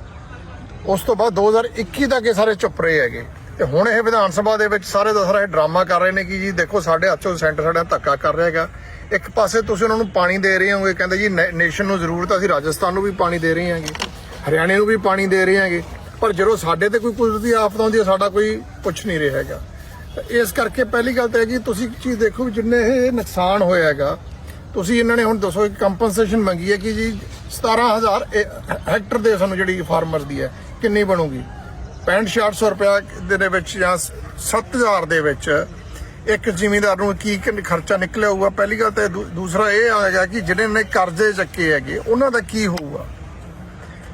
ਉਸ ਤੋਂ ਬਾਅਦ 2021 ਤੱਕ ਇਹ ਸਾਰੇ ਚੁੱਪ ਰਹੇ ਹੈਗੇ। ਤੇ ਹੁਣ ਇਹ ਵਿਧਾਨ ਸਭਾ ਦੇ ਵਿੱਚ ਸਾਰੇ ਦਾ ਸਾਰਾ ਇਹ ਡਰਾਮਾ ਕਰ ਰਹੇ ਨੇ ਕਿ ਜੀ ਦੇਖੋ ਸਾਡੇ ਹੱਥ ਚੋਂ ਸੈਂਟਰ ਸਾਡਾ ਧੱਕਾ ਕਰ ਰਿਹਾ ਹੈਗਾ। ਇੱਕ ਪਾਸੇ ਤੁਸੀਂ ਉਹਨਾਂ ਨੂੰ ਪਾਣੀ ਦੇ ਰਹੇ ਹੋਗੇ, ਕਹਿੰਦੇ ਜੀ ਨੇਸ਼ਨ ਨੂੰ ਜ਼ਰੂਰਤ ਅਸੀਂ ਰਾਜਸਥਾਨ ਨੂੰ ਵੀ ਪਾਣੀ ਦੇ ਰਹੇ ਹਾਂਗੇ, ਹਰਿਆਣੇ ਨੂੰ ਵੀ ਪਾਣੀ ਦੇ ਰਹੇ ਹਾਂਗੇ, ਪਰ ਜਦੋਂ ਸਾਡੇ ਤੇ ਕੋਈ ਕੁਦਰਤੀ ਆਫਤ ਆਉਂਦੀ ਹੈ, ਸਾਡਾ ਕੋਈ ਪੁੱਛ ਨਹੀਂ ਰਿਹਾ ਹੈਗਾ। ਇਸ ਕਰਕੇ ਪਹਿਲੀ ਗੱਲ ਤਾਂ ਇਹ ਕਿ ਤੁਸੀਂ ਇੱਕ ਚੀਜ਼ ਦੇਖੋ ਵੀ ਜਿੰਨੇ ਇਹ ਨੁਕਸਾਨ ਹੋਇਆ ਹੈਗਾ, ਤੁਸੀਂ ਇਹਨਾਂ ਨੇ ਹੁਣ ਦੱਸੋ, ਇੱਕ ਕੰਪਨਸੇਸ਼ਨ ਮੰਗੀ ਹੈ ਕਿ ਜੀ 17000 ਇਹ ਹੈਕਟਰ ਦੇ ਸਾਨੂੰ ਜਿਹੜੀ ਫਾਰਮਰ ਦੀ ਹੈ, ਕਿੰਨੀ ਬਣੂਗੀ? 65 600 ਰੁਪਇਆ ਦੇ ਵਿੱਚ ਜਾਂ 7000 ਦੇ ਵਿੱਚ ਇੱਕ ਜ਼ਿਮੀਂਦਾਰ ਨੂੰ ਕੀ ਖਰਚਾ ਨਿਕਲਿਆ ਹੋਊਗਾ? ਪਹਿਲੀ ਗੱਲ ਤਾਂ ਦੂਸਰਾ ਇਹ ਆਏਗਾ ਕਿ ਜਿਹੜੇ ਨੇ ਕਰਜ਼ੇ ਚੱਕੇ ਹੈਗੇ, ਉਹਨਾਂ ਦਾ ਕੀ ਹੋਊਗਾ?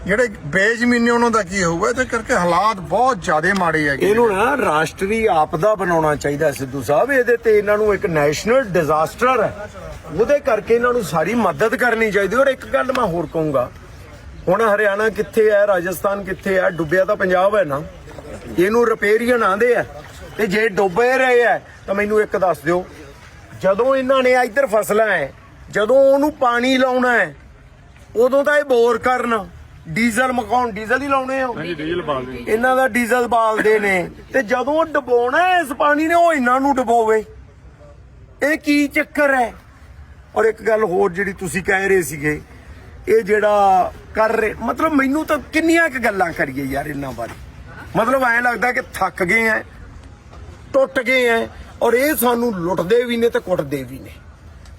ਜਿਹੜੇ ਬੇਜ਼ਮੀਨੇ ਉਹਨਾਂ ਦਾ ਕੀ ਹੋਊਗਾ? ਇਹਦੇ ਕਰਕੇ ਹਾਲਾਤ ਬਹੁਤ ਜ਼ਿਆਦਾ ਮਾੜੇ ਹੈਗੇ ਇਹਨੂੰ ਨਾ ਰਾਸ਼ਟਰੀ ਆਪਦਾ ਬਣਾਉਣਾ ਚਾਹੀਦਾ ਸਿੱਧੂ ਸਾਹਿਬ। ਇਹਦੇ ਤੇ ਇਹਨਾਂ ਨੂੰ ਇੱਕ ਨੈਸ਼ਨਲ ਡਿਜ਼ਾਸਟਰ ਹੈ। ਉਹਦੇ ਕਰਕੇ ਇਹਨਾਂ ਨੂੰ ਸਾਰੀ ਮਦਦ ਕਰਨੀ ਚਾਹੀਦੀ ਔਰ ਇੱਕ ਗੱਲ ਮੈਂ ਹੋਰ ਕਹੂੰਗਾ। ਹੁਣ ਹਰਿਆਣਾ ਕਿੱਥੇ ਹੈ, ਰਾਜਸਥਾਨ ਕਿੱਥੇ ਹੈ, ਡੁੱਬਿਆ ਤਾਂ ਪੰਜਾਬ ਹੈ ਨਾ। ਇਹਨੂੰ ਰਿਪੇਰੀਅਨ ਆਂਦੇ ਆ ਤੇ ਜੇ ਡੁੱਬੇ ਰਹੇ ਆ ਤਾਂ ਮੈਨੂੰ ਇੱਕ ਦੱਸ ਦਿਓ ਜਦੋਂ ਇਹਨਾਂ ਨੇ ਇੱਧਰ ਫਸਲਾਂ ਹੈ ਜਦੋਂ ਉਹਨੂੰ ਪਾਣੀ ਲਾਉਣਾ ਹੈ ਉਦੋਂ ਤਾਂ ਇਹ ਬੋਰ ਕਰਨ ਡੀਜ਼ਲ ਮਕਾਉਣ ਡੀਜ਼ਲ ਹੀ ਲਾਉਣੇ ਆ। ਡੀਜ਼ਲ ਬਾਲਦੇ ਇਹਨਾਂ ਦਾ ਡੀਜ਼ਲ ਬਾਲਦੇ ਨੇ ਤੇ ਜਦੋਂ ਡਬੋਣਾ ਇਸ ਪਾਣੀ ਨੇ ਉਹ ਇਹਨਾਂ ਨੂੰ ਡਬੋਵੇ। ਇਹ ਕੀ ਚੱਕਰ ਹੈ? ਔਰ ਇੱਕ ਗੱਲ ਹੋਰ ਜਿਹੜੀ ਤੁਸੀਂ ਕਹਿ ਰਹੇ ਸੀਗੇ ਇਹ ਜਿਹੜਾ ਕਰ ਰਹੇ ਮਤਲਬ ਮੈਨੂੰ ਤਾਂ ਕਿੰਨੀਆਂ ਕੁ ਗੱਲਾਂ ਕਰੀਏ ਯਾਰ ਇਹਨਾਂ ਬਾਰੇ। ਮਤਲਬ ਐਂ ਲੱਗਦਾ ਕਿ ਥੱਕ ਗਏ ਐ ਟੁੱਟ ਗਏ ਐ ਔਰ ਇਹ ਸਾਨੂੰ ਲੁੱਟਦੇ ਵੀ ਨੇ ਤੇ ਕੁੱਟਦੇ ਵੀ ਨੇ।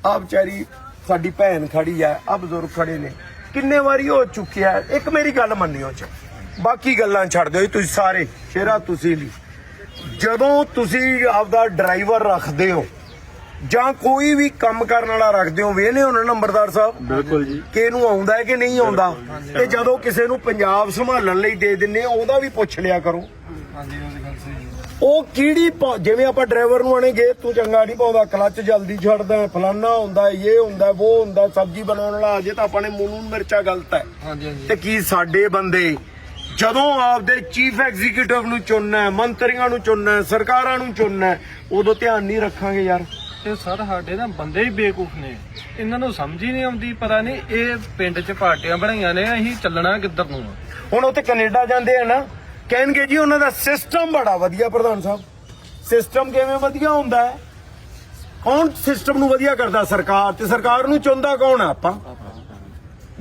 ਆ ਵਿਚਾਰੀ ਸਾਡੀ ਭੈਣ ਖੜੀ ਆ ਆ ਬਜ਼ੁਰਗ ਖੜੇ ਨੇ। ਕਿੰਨੇ ਵਾਰੀ ਹੋ ਚੁੱਕਿਆ। ਇੱਕ ਮੇਰੀ ਗੱਲ ਮੰਨਿਓ ਚ ਬਾਕੀ ਗੱਲਾਂ ਛੱਡ ਦਿਓ ਤੁਸੀਂ ਸਾਰੇ ਸ਼ੇਰਾ ਤੁਸੀਂ ਵੀ। ਜਦੋਂ ਤੁਸੀਂ ਆਪਦਾ ਡਰਾਈਵਰ ਰੱਖਦੇ ਹੋ ਜਾਂ ਕੋਈ ਵੀ ਕੰਮ ਕਰਨ ਵਾਲਾ ਰੱਖਦੇ ਹੋ ਵੇਹਨੇ ਹੋ ਨਾ ਨੰਬਰਦਾਰ ਸਾਹਿਬ। ਬਿਲਕੁਲ ਜੀ। ਕਿ ਇਹਨੂੰ ਆਉਂਦਾ ਹੈ ਕਿ ਨਹੀਂ ਆਉਂਦਾ? ਤੇ ਜਦੋਂ ਕਿਸੇ ਨੂੰ ਪੰਜਾਬ ਸੰਭਾਲਣ ਲਈ ਦੇ ਦਿੰਨੇ ਆ ਉਹਦਾ ਵੀ ਪੁੱਛ ਲਿਆ ਕਰੋ। ਉਹ ਕਿਹੜੀ ਜਿਵੇਂ ਆਪਾਂ ਡਰਾਈਵਰ ਨੂੰ ਆਣੇ ਗਏ ਤੂੰ ਚੰਗਾ ਨਹੀਂ ਪਾਉਂਦਾ ਕਲੱਚ ਜਲਦੀ ਛੱਡਦਾ ਫਲਾਨਾ ਹੁੰਦਾ ਇਹ ਹੁੰਦਾ ਉਹ ਹੁੰਦਾ ਸਬਜ਼ੀ ਬਣਾਉਣ ਵਾਲਾ ਅਜੇ ਤਾਂ ਆਪਾਂ ਨੇ ਮੂੰਹ ਨੂੰ ਮਿਰਚਾ ਗਲਤ ਹੈ। ਤੇ ਕੀ ਸਾਡੇ ਬੰਦੇ ਜਦੋਂ ਆਪਦੇ ਚੀਫ ਐਗਜ਼ੀਕਿਊਟਿਵ ਨੂੰ ਚੁਣਨਾ ਹੈ ਮੰਤਰੀਆਂ ਨੂੰ ਚੁਣਨਾ ਹੈ ਸਰਕਾਰਾਂ ਨੂੰ ਚੁਣਨਾ ਹੈ ਉਦੋਂ ਧਿਆਨ ਨਹੀਂ ਰੱਖਾਂਗੇ ਯਾਰ। ਤੇ ਸਰ ਸਾਡੇ ਨਾ ਬੰਦੇ ਹੀ ਬੇਕੂਫ ਨੇ। ਇਹਨਾਂ ਨੂੰ ਸਮਝ ਹੀ ਨਹੀਂ ਆਉਂਦੀ ਪਤਾ ਨਹੀਂ ਇਹ ਪਿੰਡ 'ਚ ਪਾਰਟੀਆਂ ਬਣਾਈਆਂ ਨੇ ਅਸੀਂ ਚੱਲਣਾ ਕਿੱਧਰ ਨੂੰ। ਹੁਣ ਉੱਥੇ ਕੈਨੇਡਾ ਜਾਂਦੇ ਆ ਨਾ ਕਹਿਣਗੇ ਜੀ ਉਹਨਾਂ ਦਾ ਸਿਸਟਮ ਬੜਾ ਵਧੀਆ ਪ੍ਰਧਾਨ ਸਾਹਿਬ। ਸਿਸਟਮ ਕਿਵੇਂ ਵਧੀਆ ਹੁੰਦਾ ਹੈ? ਕੌਣ ਸਿਸਟਮ ਨੂੰ ਵਧੀਆ ਕਰਦਾ? ਸਰਕਾਰ। ਤੇ ਸਰਕਾਰ ਨੂੰ ਚੁਣਦਾ ਕੌਣ ਆ ਆਪਾਂ?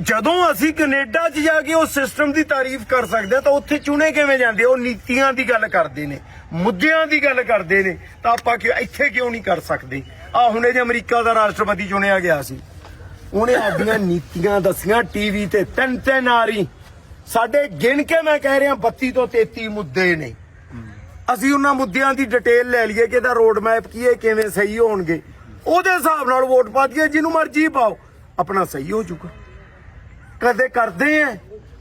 ਜਦੋਂ ਅਸੀਂ ਕੈਨੇਡਾ 'ਚ ਜਾ ਕੇ ਉਹ ਸਿਸਟਮ ਦੀ ਤਾਰੀਫ ਕਰ ਸਕਦੇ ਤਾਂ ਉੱਥੇ ਚੁਣੇ ਕਿਵੇਂ ਜਾਂਦੇ? ਉਹ ਨੀਤੀਆਂ ਦੀ ਗੱਲ ਕਰਦੇ ਨੇ, ਮੁੱਦਿਆਂ ਦੀ ਗੱਲ ਕਰਦੇ ਨੇ, ਤਾਂ ਆਪਾਂ ਕਿ ਇੱਥੇ ਕਿਉਂ ਨਹੀਂ ਕਰ ਸਕਦੇ? ਆ ਹੁਣੇ ਜੇ ਅਮਰੀਕਾ ਦਾ ਰਾਸ਼ਟਰਪਤੀ ਚੁਣਿਆ ਗਿਆ ਸੀ। ਉਹਨੇ ਆਪਣੀਆਂ ਨੀਤੀਆਂ ਦੱਸੀਆਂ, ਟੀਵੀ ਤੇ ਤਿੰਨ ਤਿੰਨ ਆ ਰਹੀ ਸਾਡੇ ਗਿਣ ਕੇ ਮੈਂ ਕਹਿ ਰਿਹਾ 32 ਤੋਂ 33 ਮੁੱਦੇ ਨੇ। ਅਸੀਂ ਉਹਨਾਂ ਮੁੱਦਿਆਂ ਦੀ ਡਿਟੇਲ ਲੈ ਲਈਏ ਕਿ ਇਹਦਾ ਰੋਡ ਮੈਪ ਕੀ ਹੈ, ਕਿਵੇਂ ਸਹੀ ਹੋਣਗੇ। ਉਹਦੇ ਹਿਸਾਬ ਨਾਲ ਵੋਟ ਪਾ ਦਈਏ, ਜਿਹਨੂੰ ਮਰਜ਼ੀ ਪਾਓ, ਆਪਣਾ ਸਹੀ ਹੋ ਜਾਊਗਾ। ਕਦੇ ਕਰਦੇ ਆ।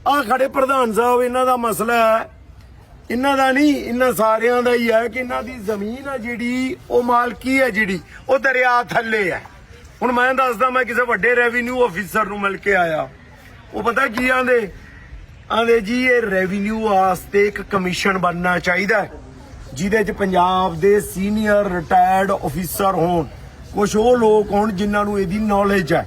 ਆ ਖੜੇ ਪ੍ਰਧਾਨ ਸਾਹਿਬ, ਇਹਨਾਂ ਦਾ ਮਸਲਾ ਹੈ। ਇਹਨਾਂ ਦਾ ਨਹੀਂ, ਇਹਨਾਂ ਸਾਰਿਆਂ ਦਾ ਹੀ ਹੈ ਕਿ ਇਹਨਾਂ ਦੀ ਜ਼ਮੀਨ ਆ ਜਿਹੜੀ, ਉਹ ਮਾਲਕੀ ਹੈ ਜਿਹੜੀ, ਉਹ ਦਰਿਆ ਥੱਲੇ ਹੈ। ਹੁਣ ਮੈਂ ਦੱਸਦਾ, ਮੈਂ ਕਿਸੇ ਵੱਡੇ ਰੈਵਨਿਊ ਅਫੀਸਰ ਨੂੰ ਮਿਲ ਕੇ ਆਇਆ। ਉਹ ਪਤਾ ਕੀ ਆਂਦੇ? ਆਂਦੇ ਜੀ, ਇਹ ਰੈਵਨਿਊ ਵਾਸਤੇ ਇੱਕ ਕਮਿਸ਼ਨ ਬਣਨਾ ਚਾਹੀਦਾ ਜਿਹਦੇ ਚ ਪੰਜਾਬ ਦੇ ਸੀਨੀਅਰ ਰਿਟਾਇਰਡ ਅਫੀਸਰ ਹੋਣ। ਕੁਝ ਉਹ ਲੋਕ ਹੋਣ ਜਿਨ੍ਹਾਂ ਨੂੰ ਇਹਦੀ ਨੌਲੇਜ ਹੈ।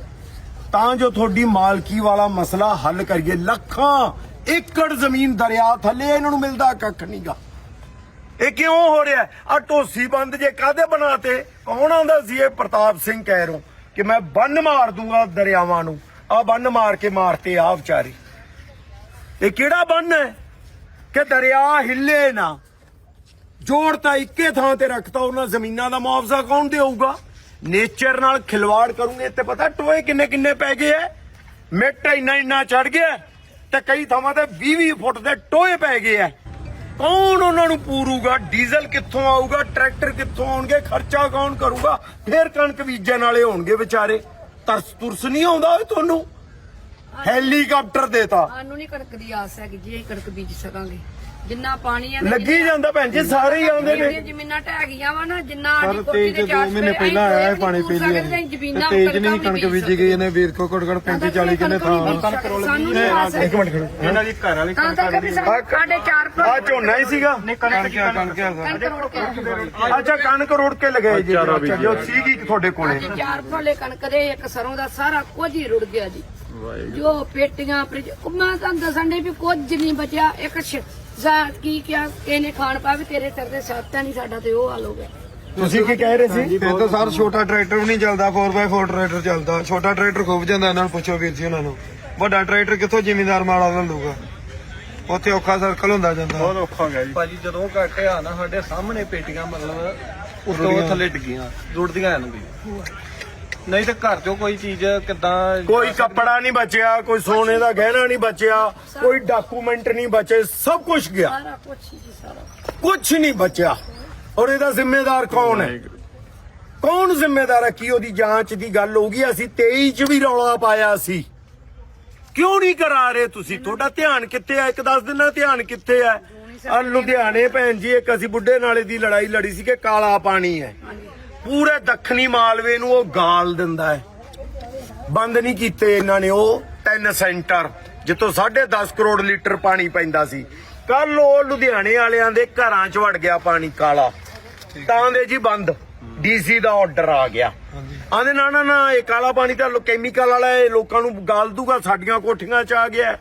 ਤਾਂ ਜੋ ਤੁਹਾਡੀ ਮਾਲਕੀ ਵਾਲਾ ਮਸਲਾ ਹੱਲ ਕਰੀਏ। ਲੱਖਾਂ ਏਕੜ ਜ਼ਮੀਨ ਦਰਿਆ ਥੱਲੇ ਇਹਨਾਂ ਨੂੰ ਮਿਲਦਾ ਕੱਖ ਨਹੀਂਗਾ ਇਹ ਕਿਉਂ ਹੋ ਰਿਹਾ? ਆ ਢੋਸੀ ਬੰਦ ਜੇ ਕਾਦੇ ਬਣਾਤੇ? ਕੌਣ ਆਉਂਦਾ ਸੀ ਇਹ ਪ੍ਰਤਾਪ ਸਿੰਘ ਕਹਿ ਰੋ ਕਿ ਮੈਂ ਬੰਨ ਮਾਰ ਦੂੰਗਾ ਦਰਿਆਵਾਂ ਨੂੰ? ਆ ਬੰਨ ਮਾਰ ਕੇ ਮਾਰਤੇ ਆ ਵਿਚਾਰੇ। ਇਹ ਕਿਹੜਾ ਬੰਨ ਹੈ? ਕਿ ਦਰਿਆ ਹਿੱਲੇ ਨਾ। ਜੋੜ ਤਾਂ ਇੱਕੇ ਥਾਂ ਤੇ ਰੱਖਤਾ, ਉਹਨਾਂ ਜ਼ਮੀਨਾਂ ਦਾ ਮੁਆਵਜ਼ਾ ਕੌਣ ਦੇਊਗਾ? ਨੇਚਰ ਨਾਲ ਖਿਲਵਾੜ ਕਰੂਗੇ ਤੇ ਪਤਾ ਟੋਏ ਕਿੰਨੇ ਕਿੰਨੇ ਪੈ ਗਏ ਐ? ਮਿੱਟ ਇੰਨਾ ਇੰਨਾ ਚੜ ਗਿਆ ਤੇ ਕਈ ਥਾਵਾਂ ਤੇ 20 20 ਫੁੱਟ ਦੇ ਟੋਏ ਪੈ ਗਏ ਐ। ਕੌਣ ਉਹਨਾਂ ਨੂੰ ਪੂਰੂਗਾ? ਡੀਜ਼ਲ ਕਿੱਥੋਂ ਆਊਗਾ? ਟਰੈਕਟਰ ਕਿੱਥੋਂ ਆਉਣਗੇ? ਖਰਚਾ ਕੌਣ ਕਰੂਗਾ? ਫੇਰ ਕਣਕ ਬੀਜਣ ਵਾਲੇ ਹੋਣਗੇ ਵਿਚਾਰੇ। ਤਰਸ ਤੁਰਸ ਨਹੀਂ ਆਉਂਦਾ ਤੁਹਾਨੂੰ। ਹੈਲੀਕਾਪਟਰ ਦੇਤਾ। ਸਾਨੂੰ ਨਹੀਂ ਕਣਕ ਦੀ ਆਸ ਹੈ ਕਿ ਜੀ ਅਸੀਂ ਕਣਕ ਬੀਜ ਸਕਾਂਗੇ। ਜਿੰਨਾ ਪਾਣੀ ਹੈ ਲੱਗੀ ਜਾਂਦਾ ਭੈਣ ਜੀ ਸਾਰੇ ਹੀ ਆਉਂਦੇ ਨੇ। ਜ਼ਮੀਨਾਂ ਢਹਿ ਗਈਆਂ ਵਾ ਨਾ ਜਿੰਨਾ ਸਾਡੀ ਕੋਠੀ 23 ਦੇ ਚ ਚਾਰ 2 ਮਹੀਨੇ ਪਹਿਲਾਂ ਆਇਆ ਕੋਈ ਪਾਣੀ ਪੀ ਲਿਆ ਤੇਜ ਕਣਕਾਂ ਨਹੀਂ ਵੀ ਕਣਕ ਬੀਜ ਗਈ ਇਹਨੇ ਵੀਰ ਕੋ ਘੜ ਘੜ 35 40 ਕਿੰਨੇ ਥਾਂ ਸਾਨੂੰ ਨਹੀਂ ਆਸ ਹੈ ਇੱਕ ਮਿੰਟ ਖੜੋ। ਇਹਨਾਂ ਦੀ ਘਰ ਵਾਲੀ ਤਾਂ ਵੀ ਸਾਡੇ ਚਾਰ ਆ ਝੋਨਾ ਹੀ ਸੀਗਾ। ਕਣਕ ਆ ਕਣਕ ਆ। ਕਣਕ ਅੱਛਾ ਕਣਕ ਰੋੜ ਕੇ ਲਗਾਏ ਜੀ। ਜੋ ਸੀਗੀ ਤੁਹਾਡੇ ਕੋਲੇ। ਚਾਰ ਫਲੇ ਕਣਕ ਦੇ ਇੱਕ ਸਰੋਂ ਦਾ ਸਾਰਾ ਕੁਝ ਹੀ ਰੁੜ ਗਿਆ ਜੀ। ਜੋ ਪੇਟੀਆਂ ਫਰਿੱਜ ਮੈਂ ਤੁਹਾਨੂੰ ਦੱਸਣ ਡਈ ਵੀ ਕੁਝ ਨਹੀਂ ਬਚਿਆ। ਇੱਕ ਸ਼- ਜਾ ਕੀ ਕਿਹਾ? ਇਹਨੇ ਖਾਣ ਪਾਵੇ ਤੇਰੇ ਸਿਰ ਦੇ ਸਾਥਾਂ ਨਹੀਂ ਸਾਡਾ ਤੇ ਉਹ ਹਾਲ ਹੋ ਗਿਆ। ਤੁਸੀਂ ਕੀ ਕਹਿ ਰਹੇ ਸੀ? ਫਿਰ ਤਾਂ ਸਰ ਛੋਟਾ ਟਰੈਕਟਰ ਵੀ ਨਹੀਂ ਚੱਲਦਾ 4x4 ਟਰੈਕਟਰ ਚੱਲਦਾ। ਛੋਟਾ ਟਰੈਕਟਰ ਖੁੱਬ ਜਾਂਦਾ ਇਹਨਾਂ ਨੂੰ ਪੁੱਛੋ ਵੀਰ ਜੀ ਉਹਨਾਂ ਨੂੰ। ਵੱਡਾ ਟਰੈਕਟਰ ਕਿੱਥੋਂ ਜ਼ਿਮੀਂਦਾਰ ਮਾਲਾ ਲੈ ਲੂਗਾ ਉੱਥੇ ਔਖਾ ਸਰਕਲ ਹੁੰਦਾ ਜਾਂਦਾ। ਬਹੁਤ ਔਖਾ ਗਿਆ ਜੀ। ਭਾਜੀ ਜਦੋਂ ਘੱਟ ਆ ਨਾ ਸਾਡੇ ਸਾਹਮਣੇ ਪੇਟੀਆਂ ਮਤਲਬ ਉੱਤੋਂ ਥੱਲੇ ਡਿੱਗੀਆਂ ਰੁੜਦੀਆਂ ਨੂੰ ਵੀ। ਨਹੀਂ ਤੇ ਘਰ ਚੋਂ ਕੋਈ ਚੀਜ਼ ਕਿਦਾਂ ਕੋਈ ਕੱਪੜਾ ਨਹੀਂ ਬਚਿਆ ਕੋਈ ਸੋਨੇ ਦਾ ਗਹਿਣਾ ਨਹੀਂ ਬਚਿਆ ਕੋਈ ਡਾਕੂਮੈਂਟ ਨਹੀਂ ਬਚੇ ਸਭ ਕੁਝ ਗਿਆ। ਸਾਰਾ ਕੁਛ ਹੀ ਜੀ ਸਾਰਾ ਕੁਝ ਨਹੀਂ ਬਚਿਆ। ਔਰ ਇਹਦਾ ਜ਼ਿੰਮੇਦਾਰ ਕੌਣ ਹੈ? ਕੌਣ ਜ਼ਿੰਮੇਦਾਰ ਹੈ? ਕੀ ਉਹਦੀ ਜਾਂਚ ਦੀ ਗੱਲ ਹੋਊਗੀ ਅਸੀਂ 23 ਚ ਵੀ ਰੌਲਾ ਪਾਇਆ ਸੀ। ਕਿਉਂ ਨਹੀਂ ਕਰਾ ਰਹੇ ਤੁਸੀਂ? ਤੁਹਾਡਾ ਧਿਆਨ ਕਿੱਥੇ ਹੈ ਇੱਕ ਦੱਸ ਦਿਨਾ ਧਿਆਨ ਕਿੱਥੇ ਹੈ ਆ ਲੁਧਿਆਣੇ ਭੈਣ ਜੀ ਇੱਕ ਅਸੀਂ ਬੁੱਢੇ ਨਾਲੇ ਦੀ ਲੜਾਈ ਲੜੀ ਸੀ ਕਿ ਕਾਲਾ ਪਾਣੀ ਹੈ। ਪੂਰੇ ਦੱਖਣੀ ਮਾਲਵੇ ਨੂੰ ਉਹ ਗਾਲ ਦਿੰਦਾ ਹੈ। ਬੰਦ ਨਹੀਂ ਕੀਤੇ ਇਹਨਾਂ ਨੇ ਉਹ ਤਿੰਨ ਸੈਂਟਰ ਜਿੱਥੋਂ 10.5 ਕਰੋੜ ਲੀਟਰ ਪਾਣੀ ਪੈਂਦਾ ਸੀ। ਕੱਲ ਉਹ ਲੁਧਿਆਣੇ ਵਾਲਿਆਂ ਦੇ ਘਰਾਂ 'ਚ ਵੜ ਗਿਆ ਪਾਣੀ ਕਾਲਾ। ਤਾਂ ਦੇ ਜੀ ਬੰਦ ਡੀਸੀ ਦਾ ਆਰਡਰ ਆ ਗਿਆ। ਆਂਦੇ ਨਾ ਨਾ ਨਾ ਇਹ ਕਾਲਾ ਪਾਣੀ ਤਾਂ ਕੈਮੀਕਲ ਵਾਲਾ ਹੈ ਇਹ ਲੋਕਾਂ ਨੂੰ ਗਾਲ ਦੂਗਾ ਸਾਡੀਆਂ ਕੋਠੀਆਂ 'ਚ ਆ ਗਿਆ।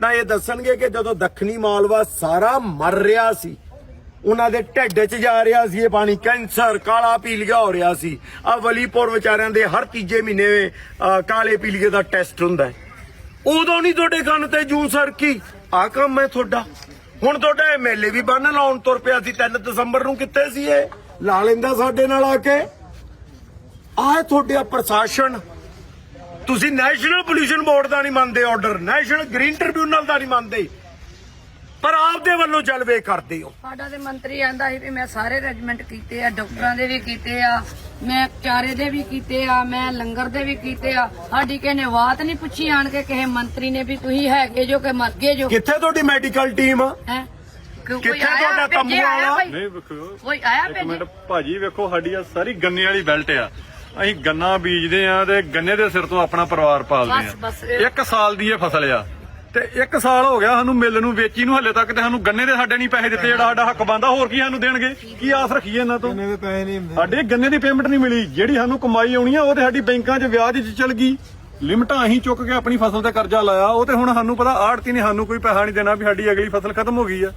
ਨਾ ਇਹ ਦੱਸਣਗੇ ਕਿ ਜਦੋਂ ਦੱਖਣੀ ਮਾਲਵਾ ਸਾਰਾ ਮਰ ਰਿਹਾ ਸੀ ਉਹਨਾਂ ਦੇ ਢਿੱਡ 'ਚ ਜਾ ਰਿਹਾ ਸੀ ਇਹ ਪਾਣੀ, ਕੈਂਸਰ, ਕਾਲਾ ਪੀਲੀਆ ਹੋ ਰਿਹਾ ਸੀ। ਆ ਵਲੀਪੁਰ ਵਿਚਾਰਿਆਂ ਦੇ ਹਰ ਤੀਜੇ ਮਹੀਨੇ ਕਾਲੇ ਪੀਲੀਏ ਦਾ ਟੈਸਟ ਹੁੰਦਾ ਹੈ। ਉਦੋਂ ਨਹੀਂ ਤੁਹਾਡੇ ਕੰਨ ਤੇ ਜੂ ਸਰਕੀ। ਆ ਕੰਮ ਹੈ ਤੁਹਾਡਾ। ਹੁਣ ਤੁਹਾਡਾ ਐਮਐਲਏ ਵੀ ਬੰਨ ਲਾਉਣ ਤੁਰ ਪਿਆ ਸੀ 3 ਦਸੰਬਰ ਨੂੰ ਕਿੱਥੇ ਸੀ ਇਹ? ਲਾ ਲੈਂਦਾ ਸਾਡੇ ਨਾਲ ਆ ਕੇ। ਆਹ ਤੁਹਾਡਾ ਪ੍ਰਸ਼ਾਸਨ। ਤੁਸੀਂ ਨੈਸ਼ਨਲ ਪੋਲੂਸ਼ਨ ਬੋਰਡ ਦਾ ਨਹੀਂ ਮੰਨਦੇ, ਆਰਡਰ। ਨੈਸ਼ਨਲ ਗ੍ਰੀਨ ਟ੍ਰਿਬਿਊਨਲ ਦਾ ਨਹੀਂ ਮੰਨਦੇ। ਪਰ ਆਪਦੇ ਵੱਲੋਂ ਜਲਵੇ ਕਰਦੇ ਹੋ। ਸਾਡਾ ਤੇ ਮੰਤਰੀ ਆਂਦਾ ਸੀ ਵੀ ਮੈਂ ਸਾਰੇ ਰੈਜੀਮੈਂਟ ਕੀਤੇ ਆ ਡਾਕਟਰਾਂ ਦੇ ਵੀ ਕੀਤੇ ਆ ਮੈਂ ਚਾਰੇ ਦੇ ਵੀ ਕੀਤੇ ਆ ਮੈਂ ਲੰਗਰ ਦੇ ਵੀ ਕੀਤੇ ਆ। ਸਾਡੀ ਕਿਸੇ ਨੇ ਬਾਤ ਨਹੀਂ ਪੁੱਛੀ ਆਣ ਕੇ ਕਿਸੇ ਮੰਤਰੀ ਨੇ ਵੀ ਤੁਸੀਂ ਹੈਗੇ ਜੋ ਕਿ ਮਰ ਗਏ ਜੋ। ਕਿੱਥੇ ਤੁਹਾਡੀ ਮੈਡੀਕਲ ਟੀਮ? ਹੈ? ਕਿੱਥੇ ਤੁਹਾਡਾ ਤੰਬੂ ਵਾਲਾ? ਨਹੀਂ ਵੇਖੋ। ਕੋਈ ਆਇਆ ਇੱਕ ਭੇਜੇ ਮਿੰਟ ਭਾਜੀ ਵੇਖੋ ਸਾਡੀ ਆ ਸਾਰੀ ਗੰਨੇ ਵਾਲੀ ਬੈਲਟ ਆ। ਅਸੀਂ ਗੰਨਾ ਬੀਜਦੇ ਆ ਤੇ ਗੰਨੇ ਦੇ ਸਿਰ ਤੋਂ ਆਪਣਾ ਪਰਿਵਾਰ ਪਾਲਦੇ ਆ। ਇੱਕ ਸਾਲ ਦੀ ਇਹ ਫਸਲ ਆ। ਤੇ ਇੱਕ ਸਾਲ ਹੋ ਗਿਆ ਸਾਨੂੰ ਮਿੱਲ ਨੂੰ ਵੇਚੀ ਨੂੰ ਹੱਲੇ ਤੱਕ ਤੇ ਸਾਨੂੰ ਗੰਨੇ ਦੇ ਸਾਡੇ ਨਹੀਂ ਪੈਸੇ ਦਿੱਤੇ ਜਿਹੜਾ ਸਾਡਾ ਹੱਕ ਬੰਦਾ ਹੋਰ ਕੀ ਸਾਨੂੰ ਦੇਣਗੇ? ਕੀ ਆਸ ਰੱਖੀਏ ਇਹਨਾਂ ਤੋਂ? ਇਹਨੇ ਦੇ ਪੈਸੇ ਨਹੀਂ ਹੁੰਦੇ। ਸਾਡੇ ਗੰਨੇ ਦੀ ਪੇਮੈਂਟ ਨਹੀਂ ਮਿਲੀ ਜਿਹੜੀ ਸਾਨੂੰ ਕਮਾਈ ਆਉਣੀ ਆ ਉਹ ਤੇ ਸਾਡੀ ਬੈਂਕਾਂ 'ਚ ਵਿਆਜ 'ਚ ਚਲ ਗਈ। ਲਿਮਟਾਂ ਅਸੀਂ ਚੁੱਕ ਕੇ ਆਪਣੀ ਫਸਲ ਤੇ ਕਰਜ਼ਾ ਲਾਇਆ ਉਹ ਤੇ ਹੁਣ ਸਾਨੂੰ ਪਤਾ ਆੜਤੀ ਨੇ ਸਾਨੂੰ ਕੋਈ ਪੈਸਾ ਨਹੀਂ ਦੇਣਾ ਵੀ ਸਾਡੀ ਅਗਲੀ ਫਸਲ ਖਤਮ ਹੋ ਗਈ ਆ।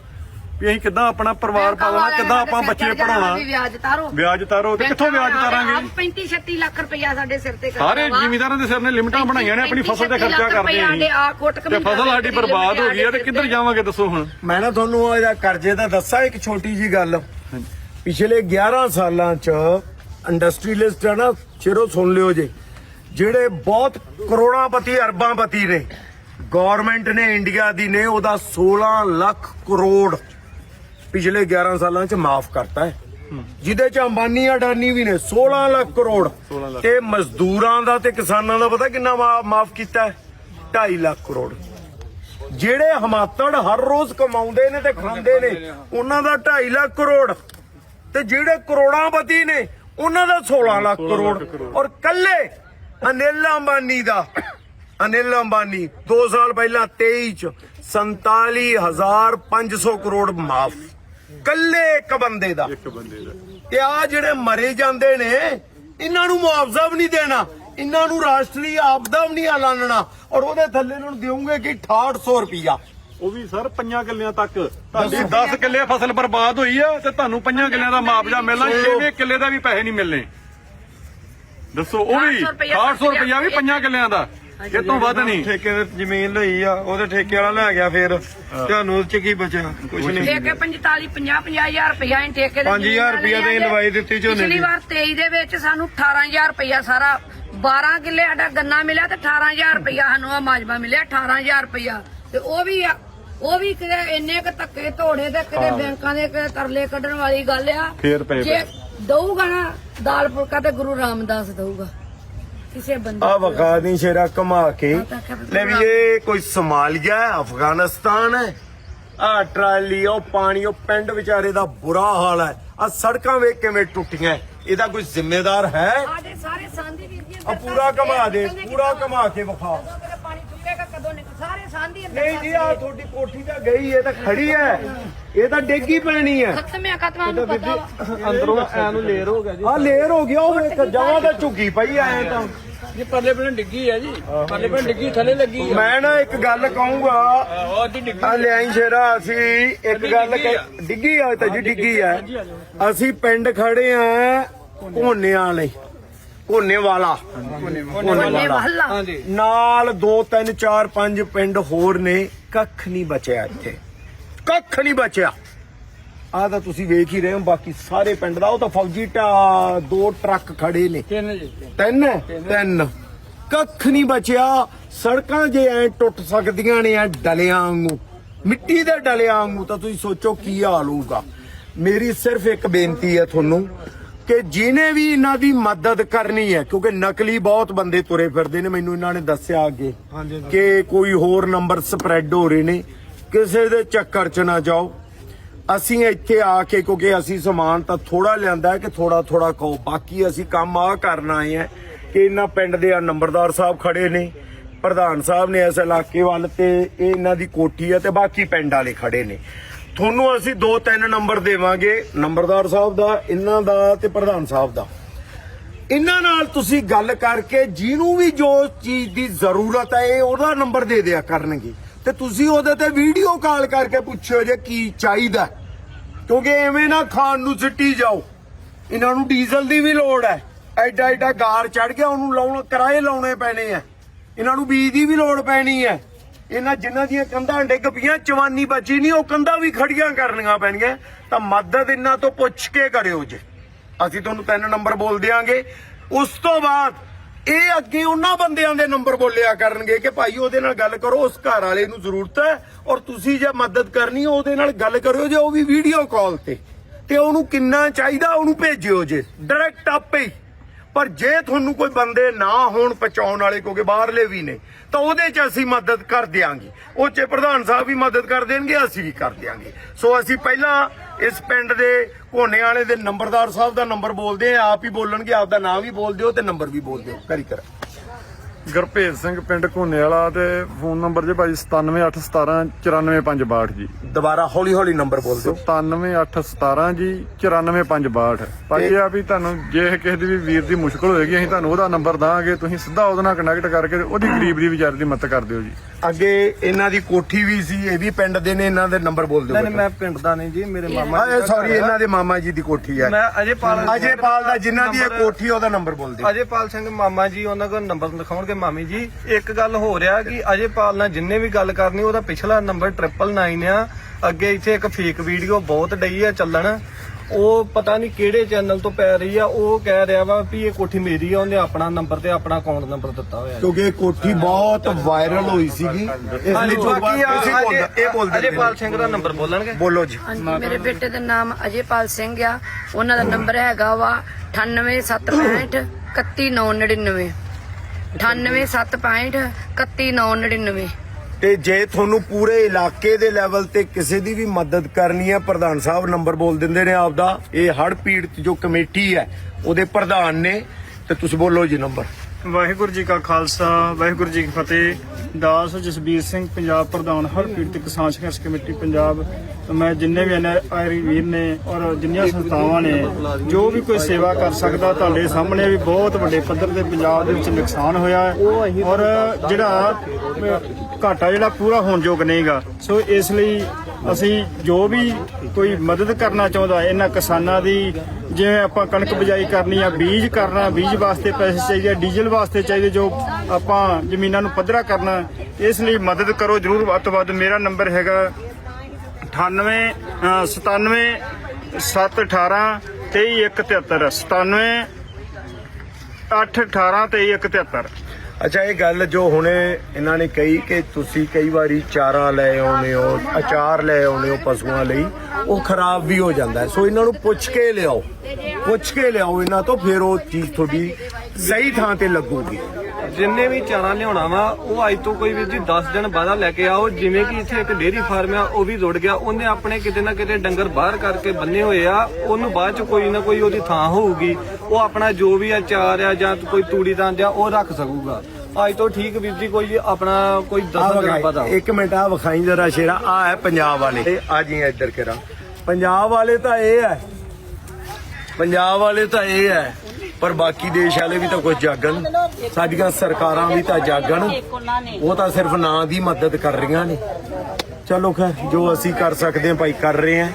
ਵੀ ਅਸੀਂ ਕਿੱਦਾਂ ਆਪਣਾ ਪਰਿਵਾਰ ਪਾਲਣਾ ਕਿੱਦਾਂ ਆਪਾਂ ਬੱਚੇ ਪੜਾਉਣਾ ਵਿਆਜ ਤਾਰੋ। ਵਿਆਜ ਤਾਰੋ ਤੇ ਕਿੱਥੋਂ ਵਿਆਜ ਤਾਰਾਂਗੇ? 35 36 ਲੱਖ ਰੁਪਇਆ ਸਾਡੇ ਸਿਰ ਤੇ ਕਰਦਾ ਸਾਰੇ। ਜ਼ਿਮੀਂਦਾਰਾਂ ਦੇ ਸਿਰ ਨੇ ਲਿਮਟਾਂ ਬਣਾਈਆਂ ਨੇ ਆਪਣੀ ਫਸਲ ਤੇ 35 ਖਰਚਾ ਕਰਦੇ ਆਂ ਆ ਤੇ ਫਸਲ ਸਾਡੀ ਬਰਬਾਦ ਹੋ ਗਈ ਹੈ ਤੇ ਕਿੱਧਰ ਜਾਵਾਂਗੇ ਦੱਸੋ ਹੁਣ? ਮੈਂ ਨਾ ਤੁਹਾਨੂੰ ਇਹਦਾ ਕਰਜ਼ੇ ਦਾ ਦੱਸਾਂ ਇੱਕ ਛੋਟੀ ਜੀ ਗੱਲ। ਪਿਛਲੇ 11 ਸਾਲਾਂ ਚ ਇੰਡਸਟਰੀਲਿਸਟ ਹੈ ਨਾ ਚਿਰੋ ਸੁਣ ਲਿਓ ਜੇ। ਜਿਹੜੇ ਬਹੁਤ ਕਰੋੜਾਂਪਤੀ ਅਰਬਾਂਪਤੀ ਨੇ ਗਵਰਨਮੈਂਟ ਨੇ ਇੰਡੀਆ ਦੀ ਨੇ ਉਹਦਾ 16 ਲੱਖ ਕਰੋੜ ਪਿਛਲੇ 11 ਸਾਲਾਂ ਚ ਮਾਫ ਕਰਤਾ ਹੈ। ਜਿਹਦੇ ਚ ਅੰਬਾਨੀ ਅਡਾਨੀ ਵੀ ਨੇ 16 ਲੱਖ ਕਰੋੜ। ਤੇ ਮਜ਼ਦੂਰਾਂ ਦਾ ਤੇ ਕਿਸਾਨਾਂ ਦਾ ਪਤਾ ਕਿੰਨਾ ਮਾਫ ਕੀਤਾ ਹੈ? 2.5 ਲੱਖ ਕਰੋੜ। ਜਿਹੜੇ ਹਮਾਤੜ ਹਰ ਰੋਜ਼ ਕਮਾਉਂਦੇ ਨੇ ਤੇ ਖਾਂਦੇ ਨੇ ਉਹਨਾਂ ਦਾ 2.5 ਲੱਖ ਕਰੋੜ। ਤੇ ਜਿਹੜੇ ਕਰੋੜਾਂਪਤੀ ਨੇ ਉਹਨਾਂ ਦਾ 16 ਲੱਖ ਕਰੋੜ। ਔਰ ਕੱਲੇ ਅਨਿਲ ਅੰਬਾਨੀ ਦਾ ਅਨਿਲ ਅੰਬਾਨੀ 2 ਸਾਲ ਪਹਿਲਾਂ 23 ਚ 47500 ਕਰੋੜ ਮਾਫ। ਕੱਲੇ ਇੱਕ ਬੰਦੇ ਦਾ। ਇੱਕ ਬੰਦੇ ਦਾ। ਤੇ ਆ ਜਿਹੜੇ ਮਰੇ ਜਾਂਦੇ ਨੇ ਇਹਨਾਂ ਨੂੰ ਮੁਆਵਜ਼ਾ ਵੀ ਨਹੀਂ ਦੇਣਾ ਇਹਨਾਂ ਨੂੰ ਰਾਸ਼ਟਰੀ ਆਪਦਾ ਵੀ ਨਹੀਂ ਐਲਾਨਣਾ। ਔਰ ਉਹਦੇ ਥੱਲੇ ਨੂੰ ਦੇਉਂਗੇ ਕਿ 6800 ਰੁਪਿਆ ਉਹ ਵੀ ਸਰ ਪੰਜਾਂ ਕਿੱਲਿਆਂ ਤੱਕ। ਤੁਹਾਡੀ 10 ਕਿੱਲੇ ਫਸਲ ਬਰਬਾਦ ਹੋਈ ਆ ਤੇ ਤੁਹਾਨੂੰ ਪੰਜਾਂ ਕਿੱਲਿਆਂ ਦਾ ਮੁਆਵਜ਼ਾ ਮਿਲਣਾ 6ਵੇਂ ਕਿੱਲੇ ਦਾ ਵੀ ਪੈਸੇ ਨਹੀਂ ਮਿਲਣੇ। ਦੱਸੋ ਉਹ ਵੀ 800 ਰੁਪਇਆ 800 ਰੁਪਇਆ ਵੀ ਪੰਜਾਂ ਕਿੱਲਿਆਂ ਦਾ। ਇਹ ਤੋਂ ਵੱਧ ਨਹੀਂ। ਠੇਕੇ ਤੇ ਜ਼ਮੀਨ ਲਈ ਆ ਉਹਦੇ ਠੇਕੇ ਵਾਲਾ ਲੈ ਗਿਆ ਫਿਰ ਤੁਹਾਨੂੰ ਉਹ ਚ ਕੀ ਬਚਿਆ? ਕੁਝ ਨਹੀਂ। ਠੇਕੇ 45 50 50000 ਰੁਪਇਆ ਅਸੀਂ ਠੇਕੇ ਦੇ 5000 ਰੁਪਇਆ ਤੇ ਲਵਾਈ ਦਿੱਤੀ ਝੋਨੇ ਪਿਛਲੀ ਦੀ। ਵਾਰ 23 ਦੇ ਵਿੱਚ ਸਾਨੂੰ 18000 ਰੁਪਇਆ ਸਾਰਾ 12 ਕਿੱਲੇ ਸਾਡਾ ਗੰਨਾ ਮਿਲਿਆ ਤੇ 18000 ਰੁਪਇਆ ਸਾਨੂੰ ਆ ਮਾਜਬਾ ਮਿਲਿਆ 18000 ਰੁਪਇਆ ਤੇ ਉਹ ਵੀ ਆ ਉਹ ਵੀ ਕਿਤੇ ਇੰਨੇ ਕ ਧੱਕੇ ਧੋੜੇ ਤੇ ਕਿਤੇ ਬੈਂਕਾਂ ਦੇ ਕਿਤੇ ਤਰਲੇ ਕੱਢਣ ਵਾਲੀ ਗੱਲ ਆ। ਫੇਰ ਪਏ। ਦਊਗਾ ਨਾ ਦਾਲ ਫੁਲਕਾ ਤੇ ਗੁਰੂ ਰਾਮਦਾਸ ਦਊਗਾ। ਕਿਸੇ ਬੰਦੇ ਆ ਕੋਲ। ਵਕਾ ਦੀ ਸ਼ੇਰਾ ਕਮਾ ਕੇ। ਲੈ ਵੀ ਇਹ ਕੋਈ ਸਮਾਲੀਆ ਹੈ? ਅਫਗਾਨਿਸਤਾਨ ਹੈ? ਆ ਟਰਾਲੀ ਉਹ ਪਾਣੀ ਉਹ ਪਿੰਡ ਵਿਚਾਰੇ ਦਾ ਬੁਰਾ ਹਾਲ ਹੈ। ਆ ਸੜਕਾਂ ਵੇਖ ਕਿਵੇਂ ਟੁੱਟੀਆਂ ਇਹਦਾ ਕੋਈ ਜ਼ਿੰਮੇਦਾਰ ਹੈ? ਸਾਡੇ ਸਾਰੇ ਸਾਂਝੀ ਵੀਰ ਜੀ ਆ ਪੂਰਾ ਘਮਾ ਦੇ ਪੂਰਾ ਘਮਾ ਕੇ ਵਿਖਾ। ਪਾਣੀ ਕਦੋਂ ਸਾਰੇ ਅੰਦਰ ਨਹੀਂ ਜੀ ਆ ਤੁਹਾਡੀ ਕੋਠੀ ਤਾਂ ਗਈ ਇਹ ਤਾਂ ਖੜੀ ਹੈ। ਇਹ ਤਾਂ ਡੇਗੀ ਪੈਣੀ ਹੈ ਖਤਮ ਹੈ ਖਤਮ ਨੂੰ ਪਤਾ ਵਾ। ਅੰਦਰੋਂ ਐ ਨੂੰ ਲੇਰ ਹੋ ਗਿਆ ਜੀ। ਆ ਲੇਰ ਹੋ ਗਿਆ ਉਹ ਵੇਖ ਜਮਾਂ ਤਾਂ ਝੁੱਗੀ ਪਈ ਐ ਤਾਂ। ਜੀ ਪਰਲੇ ਬੰਨੇ ਡਿੱਗੀ ਹੈ ਜੀ। ਪਰਲੇ ਬੰਨੇ ਡਿੱਗੀ ਥੱਲੇ ਲੱਗੀ ਆ। ਮੈਂ ਨਾ ਇੱਕ ਗੱਲ ਕਹੂੰਗਾ। ਉਹ ਦੀ ਡਿੱਗੀ ਆ। ਲਿਆਈ ਸ਼ੇਰਾ ਅਸੀਂ ਇੱਕ ਗੱਲ ਡਿੱਗੀ ਆ। ਤਾਂ ਜੀ ਡਿੱਗੀ ਆ। ਅਸੀਂ ਪਿੰਡ ਖੜੇ ਆ ਕੋਨਿਆਂ ਲਈ ਕੋਨੇ ਵਾਲਾ। ਕੋਨੇ ਵਾਲਾ। ਨਾਲ 2 3 4 5 ਪਿੰਡ ਹੋਰ ਨੇ ਕੱਖ ਨਹੀਂ ਬਚਿਆ ਇੱਥੇ। ਕੱਖ ਨਹੀਂ ਬਚਿਆ। ਆਹ ਤਾਂ ਤੁਸੀਂ ਵੇਖ ਹੀ ਰਹੇ ਹੋ ਬਾਕੀ ਸਾਰੇ ਪਿੰਡ ਦਾ ਉਹ ਤਾਂ ਫੌਜੀ ਟਾ ਦੋ ਟਰੱਕ ਖੜੇ ਨੇ। ਤਿੰਨ ਜੀ ਤਿੰਨ। ਤਿੰਨ? ਕੱਖ ਨਹੀਂ ਬਚਿਆ ਸੜਕਾਂ ਜੇ ਐ ਟੁੱਟ ਸਕਦੀਆਂ ਨੇ ਐ ਡਲਿਆਂ ਵਾਂਗੂ। ਮਿੱਟੀ ਦੇ ਡਲਿਆਂ ਵਾਂਗੂ ਤਾਂ ਤੁਸੀਂ ਸੋਚੋ ਕੀ ਹਾਲ ਹੋਊਗਾ। ਮੇਰੀ ਸਿਰਫ ਇੱਕ ਬੇਨਤੀ ਹੈ ਤੁਹਾਨੂੰ ਕਿ ਜਿਨੇ ਵੀ ਇਹਨਾਂ ਦੀ ਮਦਦ ਕਰਨੀ ਹੈ ਕਿਉਂਕਿ ਨਕਲੀ ਬਹੁਤ ਬੰਦੇ ਤੁਰੇ ਫਿਰਦੇ ਨੇ ਮੈਨੂੰ ਇਹਨਾਂ ਨੇ ਦੱਸਿਆ ਅੱਗੇ ਕਿ ਕੋਈ ਹੋਰ ਨੰਬਰ ਸਪਰੈਡ ਹੋ ਰਹੇ ਨੇ। ਕਿਸੇ ਦੇ ਚੱਕਰ 'ਚ ਨਾ ਜਾਓ। ਅਸੀਂ ਇੱਥੇ ਆ ਕੇ ਕਿਉਂਕਿ ਅਸੀਂ ਸਮਾਨ ਤਾਂ ਥੋੜਾ ਲਿਆਂਦਾ ਕਿ ਥੋੜਾ ਥੋੜਾ ਕਹੋ ਬਾਕੀ ਅਸੀਂ ਕੰਮ ਆ ਕਰਨ ਆਏ ਆ ਕਿ ਇਹਨਾਂ ਪਿੰਡ ਦੇ ਆ ਨੰਬਰਦਾਰ ਸਾਹਿਬ ਖੜੇ ਨੇ, ਪ੍ਰਧਾਨ ਸਾਹਿਬ ਨੇ ਇਸ ਇਲਾਕੇ ਵੱਲ ਤੇ ਇਹ ਇਹਨਾਂ ਦੀ ਕੋਠੀ ਆ ਤੇ ਬਾਕੀ ਪਿੰਡ ਵਾਲੇ ਖੜੇ ਨੇ। ਤੁਹਾਨੂੰ ਅਸੀਂ ਦੋ ਤਿੰਨ ਨੰਬਰ ਦੇਵਾਂਗੇ, ਨੰਬਰਦਾਰ ਸਾਹਿਬ ਦਾ, ਇਹਨਾਂ ਦਾ ਤੇ ਪ੍ਰਧਾਨ ਸਾਹਿਬ ਦਾ। ਇਹਨਾਂ ਨਾਲ ਤੁਸੀਂ ਗੱਲ ਕਰਕੇ, ਜਿਹਨੂੰ ਵੀ ਜੋ ਚੀਜ਼ ਦੀ ਜ਼ਰੂਰਤ ਹੈ, ਇਹ ਉਹਦਾ ਨੰਬਰ ਦੇ ਦਿਆ ਕਰਨਗੇ। ਤੇ ਤੁਸੀਂ ਉਹਦੇ ਤੇ ਵੀਡੀਓ ਕਾਲ ਕਰਕੇ ਪੁੱਛਿਓ ਜੇ ਕੀ ਚਾਹੀਦਾ ਕਿਉਂਕਿ ਐਵੇਂ ਨਾ ਖਾਣ ਨੂੰ ਸਿੱਟੀ ਜਾਓ। ਇਹਨਾਂ ਨੂੰ ਡੀਜ਼ਲ ਦੀ ਵੀ ਲੋੜ ਹੈ। ਐਡਾ ਐਡਾ ਗਾਰ ਚੜ ਗਿਆ, ਉਹਨੂੰ ਲਾਉਣ ਕਿਰਾਏ ਲਾਉਣੇ ਪੈਣੇ ਆ। ਇਹਨਾਂ ਨੂੰ ਬੀਜ ਦੀ ਵੀ ਲੋੜ ਪੈਣੀ ਹੈ। ਇਹਨਾਂ ਜਿਨ੍ਹਾਂ ਦੀਆਂ ਕੰਧਾਂ ਡਿੱਗ ਪਈਆਂ ਚਵਾਨੀ ਬਚੀ ਨਹੀਂ, ਉਹ ਕੰਧਾਂ ਵੀ ਖੜੀਆਂ ਕਰਨੀਆਂ ਪੈਣੀਆਂ ਤਾਂ ਮਦਦ ਇਹਨਾਂ ਤੋਂ ਪੁੱਛ ਕੇ ਕਰਿਓ ਜੇ। ਅਸੀਂ ਤੁਹਾਨੂੰ ਤਿੰਨ ਨੰਬਰ ਬੋਲ ਦਿਆਂਗੇ। ਉਸ ਤੋਂ ਬਾਅਦ ਇਹ ਅੱਗੇ ਉਹਨਾਂ ਬੰਦਿਆਂ ਦੇ ਨੰਬਰ ਬੋਲਿਆ ਕਰਨਗੇ ਕਿ ਭਾਈ ਉਹਦੇ ਨਾਲ ਗੱਲ ਕਰੋ, ਉਸ ਘਰ ਵਾਲੇ ਨੂੰ ਜ਼ਰੂਰਤ ਹੈ ਔਰ ਤੁਸੀਂ ਜੇ ਮਦਦ ਕਰਨੀ ਉਹਦੇ ਨਾਲ ਗੱਲ ਕਰਿਓ ਜੇ ਉਹ ਵੀ ਵੀਡੀਓ ਕਾਲ ਤੇ। ਤੇ ਉਹਨੂੰ ਕਿੰਨਾ ਚਾਹੀਦਾ, ਉਹਨੂੰ ਭੇਜਿਓ ਜੇ। ਡਾਇਰੈਕਟ ਆਪੇ ਹੀ। ਪਰ ਜੇ ਤੁਹਾਨੂੰ ਕੋਈ ਬੰਦੇ ਨਾ ਹੋਣ ਪਹੁੰਚਾਉਣ ਵਾਲੇ, ਕਿਉਂਕਿ ਬਾਹਰਲੇ ਵੀ ਨੇ, ਤਾਂ ਉਹਦੇ 'ਚ ਅਸੀਂ ਮਦਦ ਕਰ ਦਿਆਂਗੇ। ਉਹ 'ਚ ਪ੍ਰਧਾਨ ਸਾਹਿਬ ਵੀ ਮਦਦ ਕਰ ਦੇਣਗੇ, ਅਸੀਂ ਵੀ ਕਰ ਦਿਆਂਗੇ। ਸੋ ਅਸੀਂ ਪਹਿਲਾਂ ਇਸ ਪਿੰਡ ਦੇ ਕੋਨੇ ਵਾਲੇ ਦੇ ਨੰਬਰਦਾਰ ਸਾਹਿਬ ਦਾ ਨੰਬਰ ਬੋਲਦੇ ਆ, ਆਪ ਹੀ ਬੋਲਣਗੇ ਆਪ ਦਾ ਨਾਮ ਵੀ ਬੋਲ ਦਿਓ ਤੇ ਨੰਬਰ ਵੀ ਬੋਲ ਦਿਓ। ਕਰੀ ਕਰ। ਗੁਰਭੇਜ ਸਿੰਘ ਪਿੰਡ ਘੋਨੇ ਵਾਲਾ ਤੇ ਫੋਨ ਨੰਬਰ ਜੇ ਭਾਈ 9781794562 ਜੀ। ਦੁਬਾਰਾ ਹੌਲੀ ਹੌਲੀ ਨੰਬਰ ਬੋਲ ਦਿਓ। 97817 ਜੀ 94562 ਭਾਈ ਇਹ ਆ ਵੀ ਤੁਹਾਨੂੰ ਜੇ ਕਿਸੇ ਦੀ ਵੀ ਵੀਰ ਦੀ ਮੁਸ਼ਕਲ ਹੋਏਗੀ ਅਸੀਂ ਤੁਹਾਨੂੰ ਉਹਦਾ ਨੰਬਰ ਦਾਂਗੇ ਤੁਸੀਂ ਸਿੱਧਾ ਉਹਦੇ ਨਾਲ ਕਨੈਕਟ ਕਰਕੇ ਉਹਦੀ ਗਰੀਬ ਦੀ ਵਿਚਾਰੇ ਦੀ ਮਦਦ ਕਰ ਦਿਓ ਜੀ। ਅੱਗੇ ਇਹਨਾਂ ਦੀ ਕੋਠੀ ਵੀ ਸੀ ਇਹ ਵੀ ਪਿੰਡ ਦੇ ਨੇ ਇਹਨਾਂ ਦੇ ਨੰਬਰ ਬੋਲ ਦਿਓ ਨਹੀਂ ਮੈਂ ਪਿੰਡ ਦਾ ਨਹੀਂ ਜੀ ਮੇਰੇ ਮਾਮਾ ਹਾਂ ਸੌਰੀ ਇਹਨਾਂ ਦੇ ਮਾਮਾ ਜੀ ਦੀ ਕੋਠੀ ਹੈ। ਮੈਂ ਅਜੇਪਾਲ ਅਜੇਪਾਲ ਦਾ ਜਿਨ੍ਹਾਂ ਦੀ ਇਹ ਕੋਠੀ ਉਹਦਾ ਨੰਬਰ ਬੋਲ ਦਿਓ। ਅਜੇਪਾਲ ਸਿੰਘ ਮਾਮਾ ਜੀ ਉਹਨਾਂ ਕੋਲ ਨੰਬਰ ਲਿਖਾਉਣਗੇ। ਮਾਮੀ ਜੀ ਇੱਕ ਗੱਲ ਹੋ ਰਿਹਾ ਕਿ ਅਜੇਪਾਲ ਨਾਲ ਜਿੰਨੇ ਵੀ ਗੱਲ ਕਰਨੀ ਉਹਦਾ ਪਿਛਲਾ ਨੰਬਰ 999 ਆ। ਅੱਗੇ ਇੱਥੇ ਇੱਕ ਫੇਕ ਵੀਡੀਓ ਬਹੁਤ ਡਈ ਆ ਚੱਲਣ। ਉਹ ਪਤਾ ਨਹੀਂ ਕਿਹੜੇ ਚੈਨਲ ਤੋਂ ਪੈ ਰਹੀ ਆ ਉਹ ਕਹਿ ਰਿਹਾ ਵਾ ਵੀ ਇਹ ਕੋਠੀ ਮੇਰੀ ਆ ਉਹਨੇ ਆਪਣਾ ਨੰਬਰ ਤੇ ਆਪਣਾ ਅਕਾਊਂਟ ਨੰਬਰ ਦਿੱਤਾ ਹੋਇਆ। ਕਿਉਂਕਿ ਇਹ ਕੋਠੀ ਬਹੁਤ ਵਾਇਰਲ ਹੋਈ ਸੀਗੀ। ਇਸ ਲਈ ਜੋ ਬਾਕੀ ਆ ਤੁਸੀਂ ਬੋਲ- ਇਹ ਬੋਲਦੇ ਅਜੇਪਾਲ ਸਿੰਘ ਦਾ ਨੰਬਰ ਬੋਲਣਗੇ? ਬੋਲੋ ਜੀ। ਹਾਂਜੀ ਮੇਰੇ ਬੇਟੇ ਦਾ ਨਾਮ ਅਜੇਪਾਲ ਸਿੰਘ ਆ। ਉਹਨਾਂ ਦਾ ਨੰਬਰ ਹੈਗਾ ਵਾ 98765 31999 98765 31999 ਤੇ ਜੇ ਤੁਹਾਨੂੰ ਪੂਰੇ ਇਲਾਕੇ ਦੇ ਲੈਵਲ ਤੇ ਕਿਸੇ ਦੀ ਵੀ ਮਦਦ ਕਰਨੀ ਹੈ, ਪ੍ਰਧਾਨ ਸਾਹਿਬ ਨੰਬਰ ਬੋਲ ਦਿੰਦੇ ਨੇ ਆਪਦਾ। ਇਹ ਹੜ ਪੀੜਤ ਜੋ ਕਮੇਟੀ ਹੈ, ਉਹਦੇ ਪ੍ਰਧਾਨ ਨੇ। ਤੇ ਤੁਸੀਂ ਬੋਲੋ ਜੀ ਨੰਬਰ। ਵਾਹਿਗੁਰੂ ਜੀ ਕਾ ਖਾਲਸਾ, ਵਾਹਿਗੁਰੂ ਜੀ ਕੀ ਫਤਿਹ। ਦਾਸ ਜਸਬੀਰ ਸਿੰਘ, ਪੰਜਾਬ ਪ੍ਰਧਾਨ, ਹਰ ਪੀੜਤ ਕਿਸਾਨ ਸੰਘਰਸ਼ ਕਮੇਟੀ, ਪੰਜਾਬ। ਮੈਂ ਜਿੰਨੇ ਵੀ ਆਈ ਵੀਰ ਨੇ ਔਰ ਜਿੰਨੀਆਂ ਸੰਸਥਾਵਾਂ ਨੇ, ਜੋ ਵੀ ਕੋਈ ਸੇਵਾ ਕਰ ਸਕਦਾ, ਤੁਹਾਡੇ ਸਾਹਮਣੇ ਵੀ ਬਹੁਤ ਵੱਡੇ ਪੱਧਰ ਤੇ ਪੰਜਾਬ ਦੇ ਵਿੱਚ ਨੁਕਸਾਨ ਹੋਇਆ ਹੈ। ਔਰ ਜਿਹੜਾ ਘਾਟਾ ਜਿਹੜਾ ਪੂਰਾ ਹੋਣ ਯੋਗ ਨਹੀਂਗਾ। ਸੋ ਇਸ ਲਈ ਅਸੀਂ ਜੋ ਵੀ ਕੋਈ ਮਦਦ ਕਰਨਾ ਚਾਹੁੰਦਾ ਇਹਨਾਂ ਕਿਸਾਨਾਂ ਦੀ ਜਿਵੇਂ ਆਪਾਂ ਕਣਕ ਬਿਜਾਈ ਕਰਨੀ ਆ ਬੀਜ ਕਰਨਾ ਬੀਜ ਵਾਸਤੇ ਪੈਸੇ ਚਾਹੀਦੇ ਆ, ਡੀਜ਼ਲ ਵਾਸਤੇ ਚਾਹੀਦੇ ਜੋ ਆਪਾਂ ਜ਼ਮੀਨਾਂ ਨੂੰ ਪੱਧਰਾ ਕਰਨਾ ਇਸ ਲਈ ਮਦਦ ਕਰੋ ਜਰੂਰ। ਵੱਧ ਤੋਂ ਵੱਧ ਮੇਰਾ ਨੰਬਰ ਹੈਗਾ 98 ਅ, 97 718 2373 97 818 2373 ਅੱਛਾ, ਇਹ ਗੱਲ ਜੋ ਹੁਣੇ ਇਹਨਾਂ ਨੇ ਕਹੀ ਕਿ ਤੁਸੀਂ ਕਈ ਵਾਰੀ ਚਾਰਾ ਲੈ ਆਉਂਦੇ ਹੋ, ਅਚਾਰ ਲੈ ਆਉਂਦੇ ਹੋ ਪਸ਼ੂਆਂ ਲਈ, ਉਹ ਖਰਾਬ ਵੀ ਹੋ ਜਾਂਦਾ ਸੋ ਇਹਨਾਂ ਨੂੰ ਪੁੱਛ ਕੇ ਲਿਆਓ। ਪੁੱਛ ਕੇ ਲਿਆਓ ਇਹਨਾਂ ਤੋਂ, ਫਿਰ ਉਹ ਚੀਜ਼ ਤੁਹਾਡੀ ਸਹੀ ਥਾਂ ਤੇ ਲੱਗੂਗੀ। ਜਿੰਨੇ ਵੀ ਚਾਰਾ ਲਿਆਉਣਾ ਵਾ ਉਹ ਅੱਜ ਤੋਂ ਕੋਈ ਵੀ ਜੀ 10 ਦਿਨ ਬਾਅਦ ਲੈ ਕੇ ਆਓ। ਜਿਵੇਂ ਕਿ ਇੱਥੇ ਇੱਕ ਡੇਅਰੀ ਫਾਰਮ ਆ ਉਹ ਵੀ ਰੁੜ ਗਿਆ। ਉਹਨੇ ਆਪਣੇ ਕਿਤੇ ਨਾ ਕਿਤੇ ਡੰਗਰ ਬਾਹਰ ਕਰਕੇ ਬੰਨੇ ਹੋਏ ਆ। ਉਹਨੂੰ ਬਾਅਦ ਚ ਕੋਈ ਨਾ ਕੋਈ ਉਹਦੀ ਥਾਂ ਹੋਊਗੀ। ਉਹ ਆਪਣਾ ਜੋ ਵੀ ਆ ਚਾਰ ਆ ਜਾਂ ਕੋਈ ਤੂੜੀ ਦਾ ਜਾਂ ਉਹ ਰੱਖ ਸਕੂਗਾ। ਅੱਜ ਤੋਂ ਠੀਕ ਵੀਰ ਜੀ ਕੋਈ ਆਪਣਾ ਕੋਈ 10 ਦਿਨ ਬਾਅਦ ਆਓ। ਇੱਕ ਮਿੰਟ ਆ ਵਿਖਾਈ ਜਰਾ ਸ਼ੇਰਾ ਆ ਹੈ ਪੰਜਾਬ ਵਾਲੇ। ਇਹ ਆ ਜੀ ਇੱਧਰ ਕਰਾ। ਪੰਜਾਬ ਵਾਲੇ ਤਾਂ ਇਹ ਹੈ। ਪੰਜਾਬ ਵਾਲੇ ਤਾਂ ਇਹ ਹੈ। ਪਰ ਬਾਕੀ ਦੇਸ਼ ਵਾਲੇ ਵੀ ਤਾਂ ਕੁਝ ਜਾਗਣ। ਸਾਡੀਆਂ ਸਰਕਾਰਾਂ ਵੀ ਤਾਂ ਜਾਗਣ। ਉਹ ਤਾਂ ਸਿਰਫ ਨਾਂ ਦੀ ਮਦਦ ਕਰ ਰਹੀਆਂ ਨੇ। ਚਲੋ ਖੈਰ, ਜੋ ਅਸੀਂ ਕਰ ਸਕਦੇ ਹਾਂ ਭਾਈ, ਕਰ ਰਹੇ ਹਾਂ।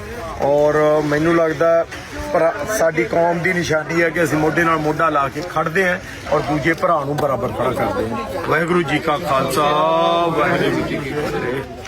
ਔਰ ਮੈਨੂੰ ਲੱਗਦਾ ਸਾਡੀ ਕੌਮ ਦੀ ਨਿਸ਼ਾਨੀ ਹੈ ਕਿ ਅਸੀਂ ਮੋਢੇ ਨਾਲ ਮੋਢਾ ਲਾ ਕੇ ਖੜਦੇ ਹਾਂ ਔਰ ਦੂਜੇ ਭਰਾ ਨੂੰ ਬਰਾਬਰ ਖੜਾ ਕਰਦੇ ਹਾਂ। ਵਾਹਿਗੁਰੂ ਜੀ ਕਾ ਖਾਲਸਾ, ਵਾਹਿਗੁਰੂ ਜੀ ਕੀ ਫਤਿਹ।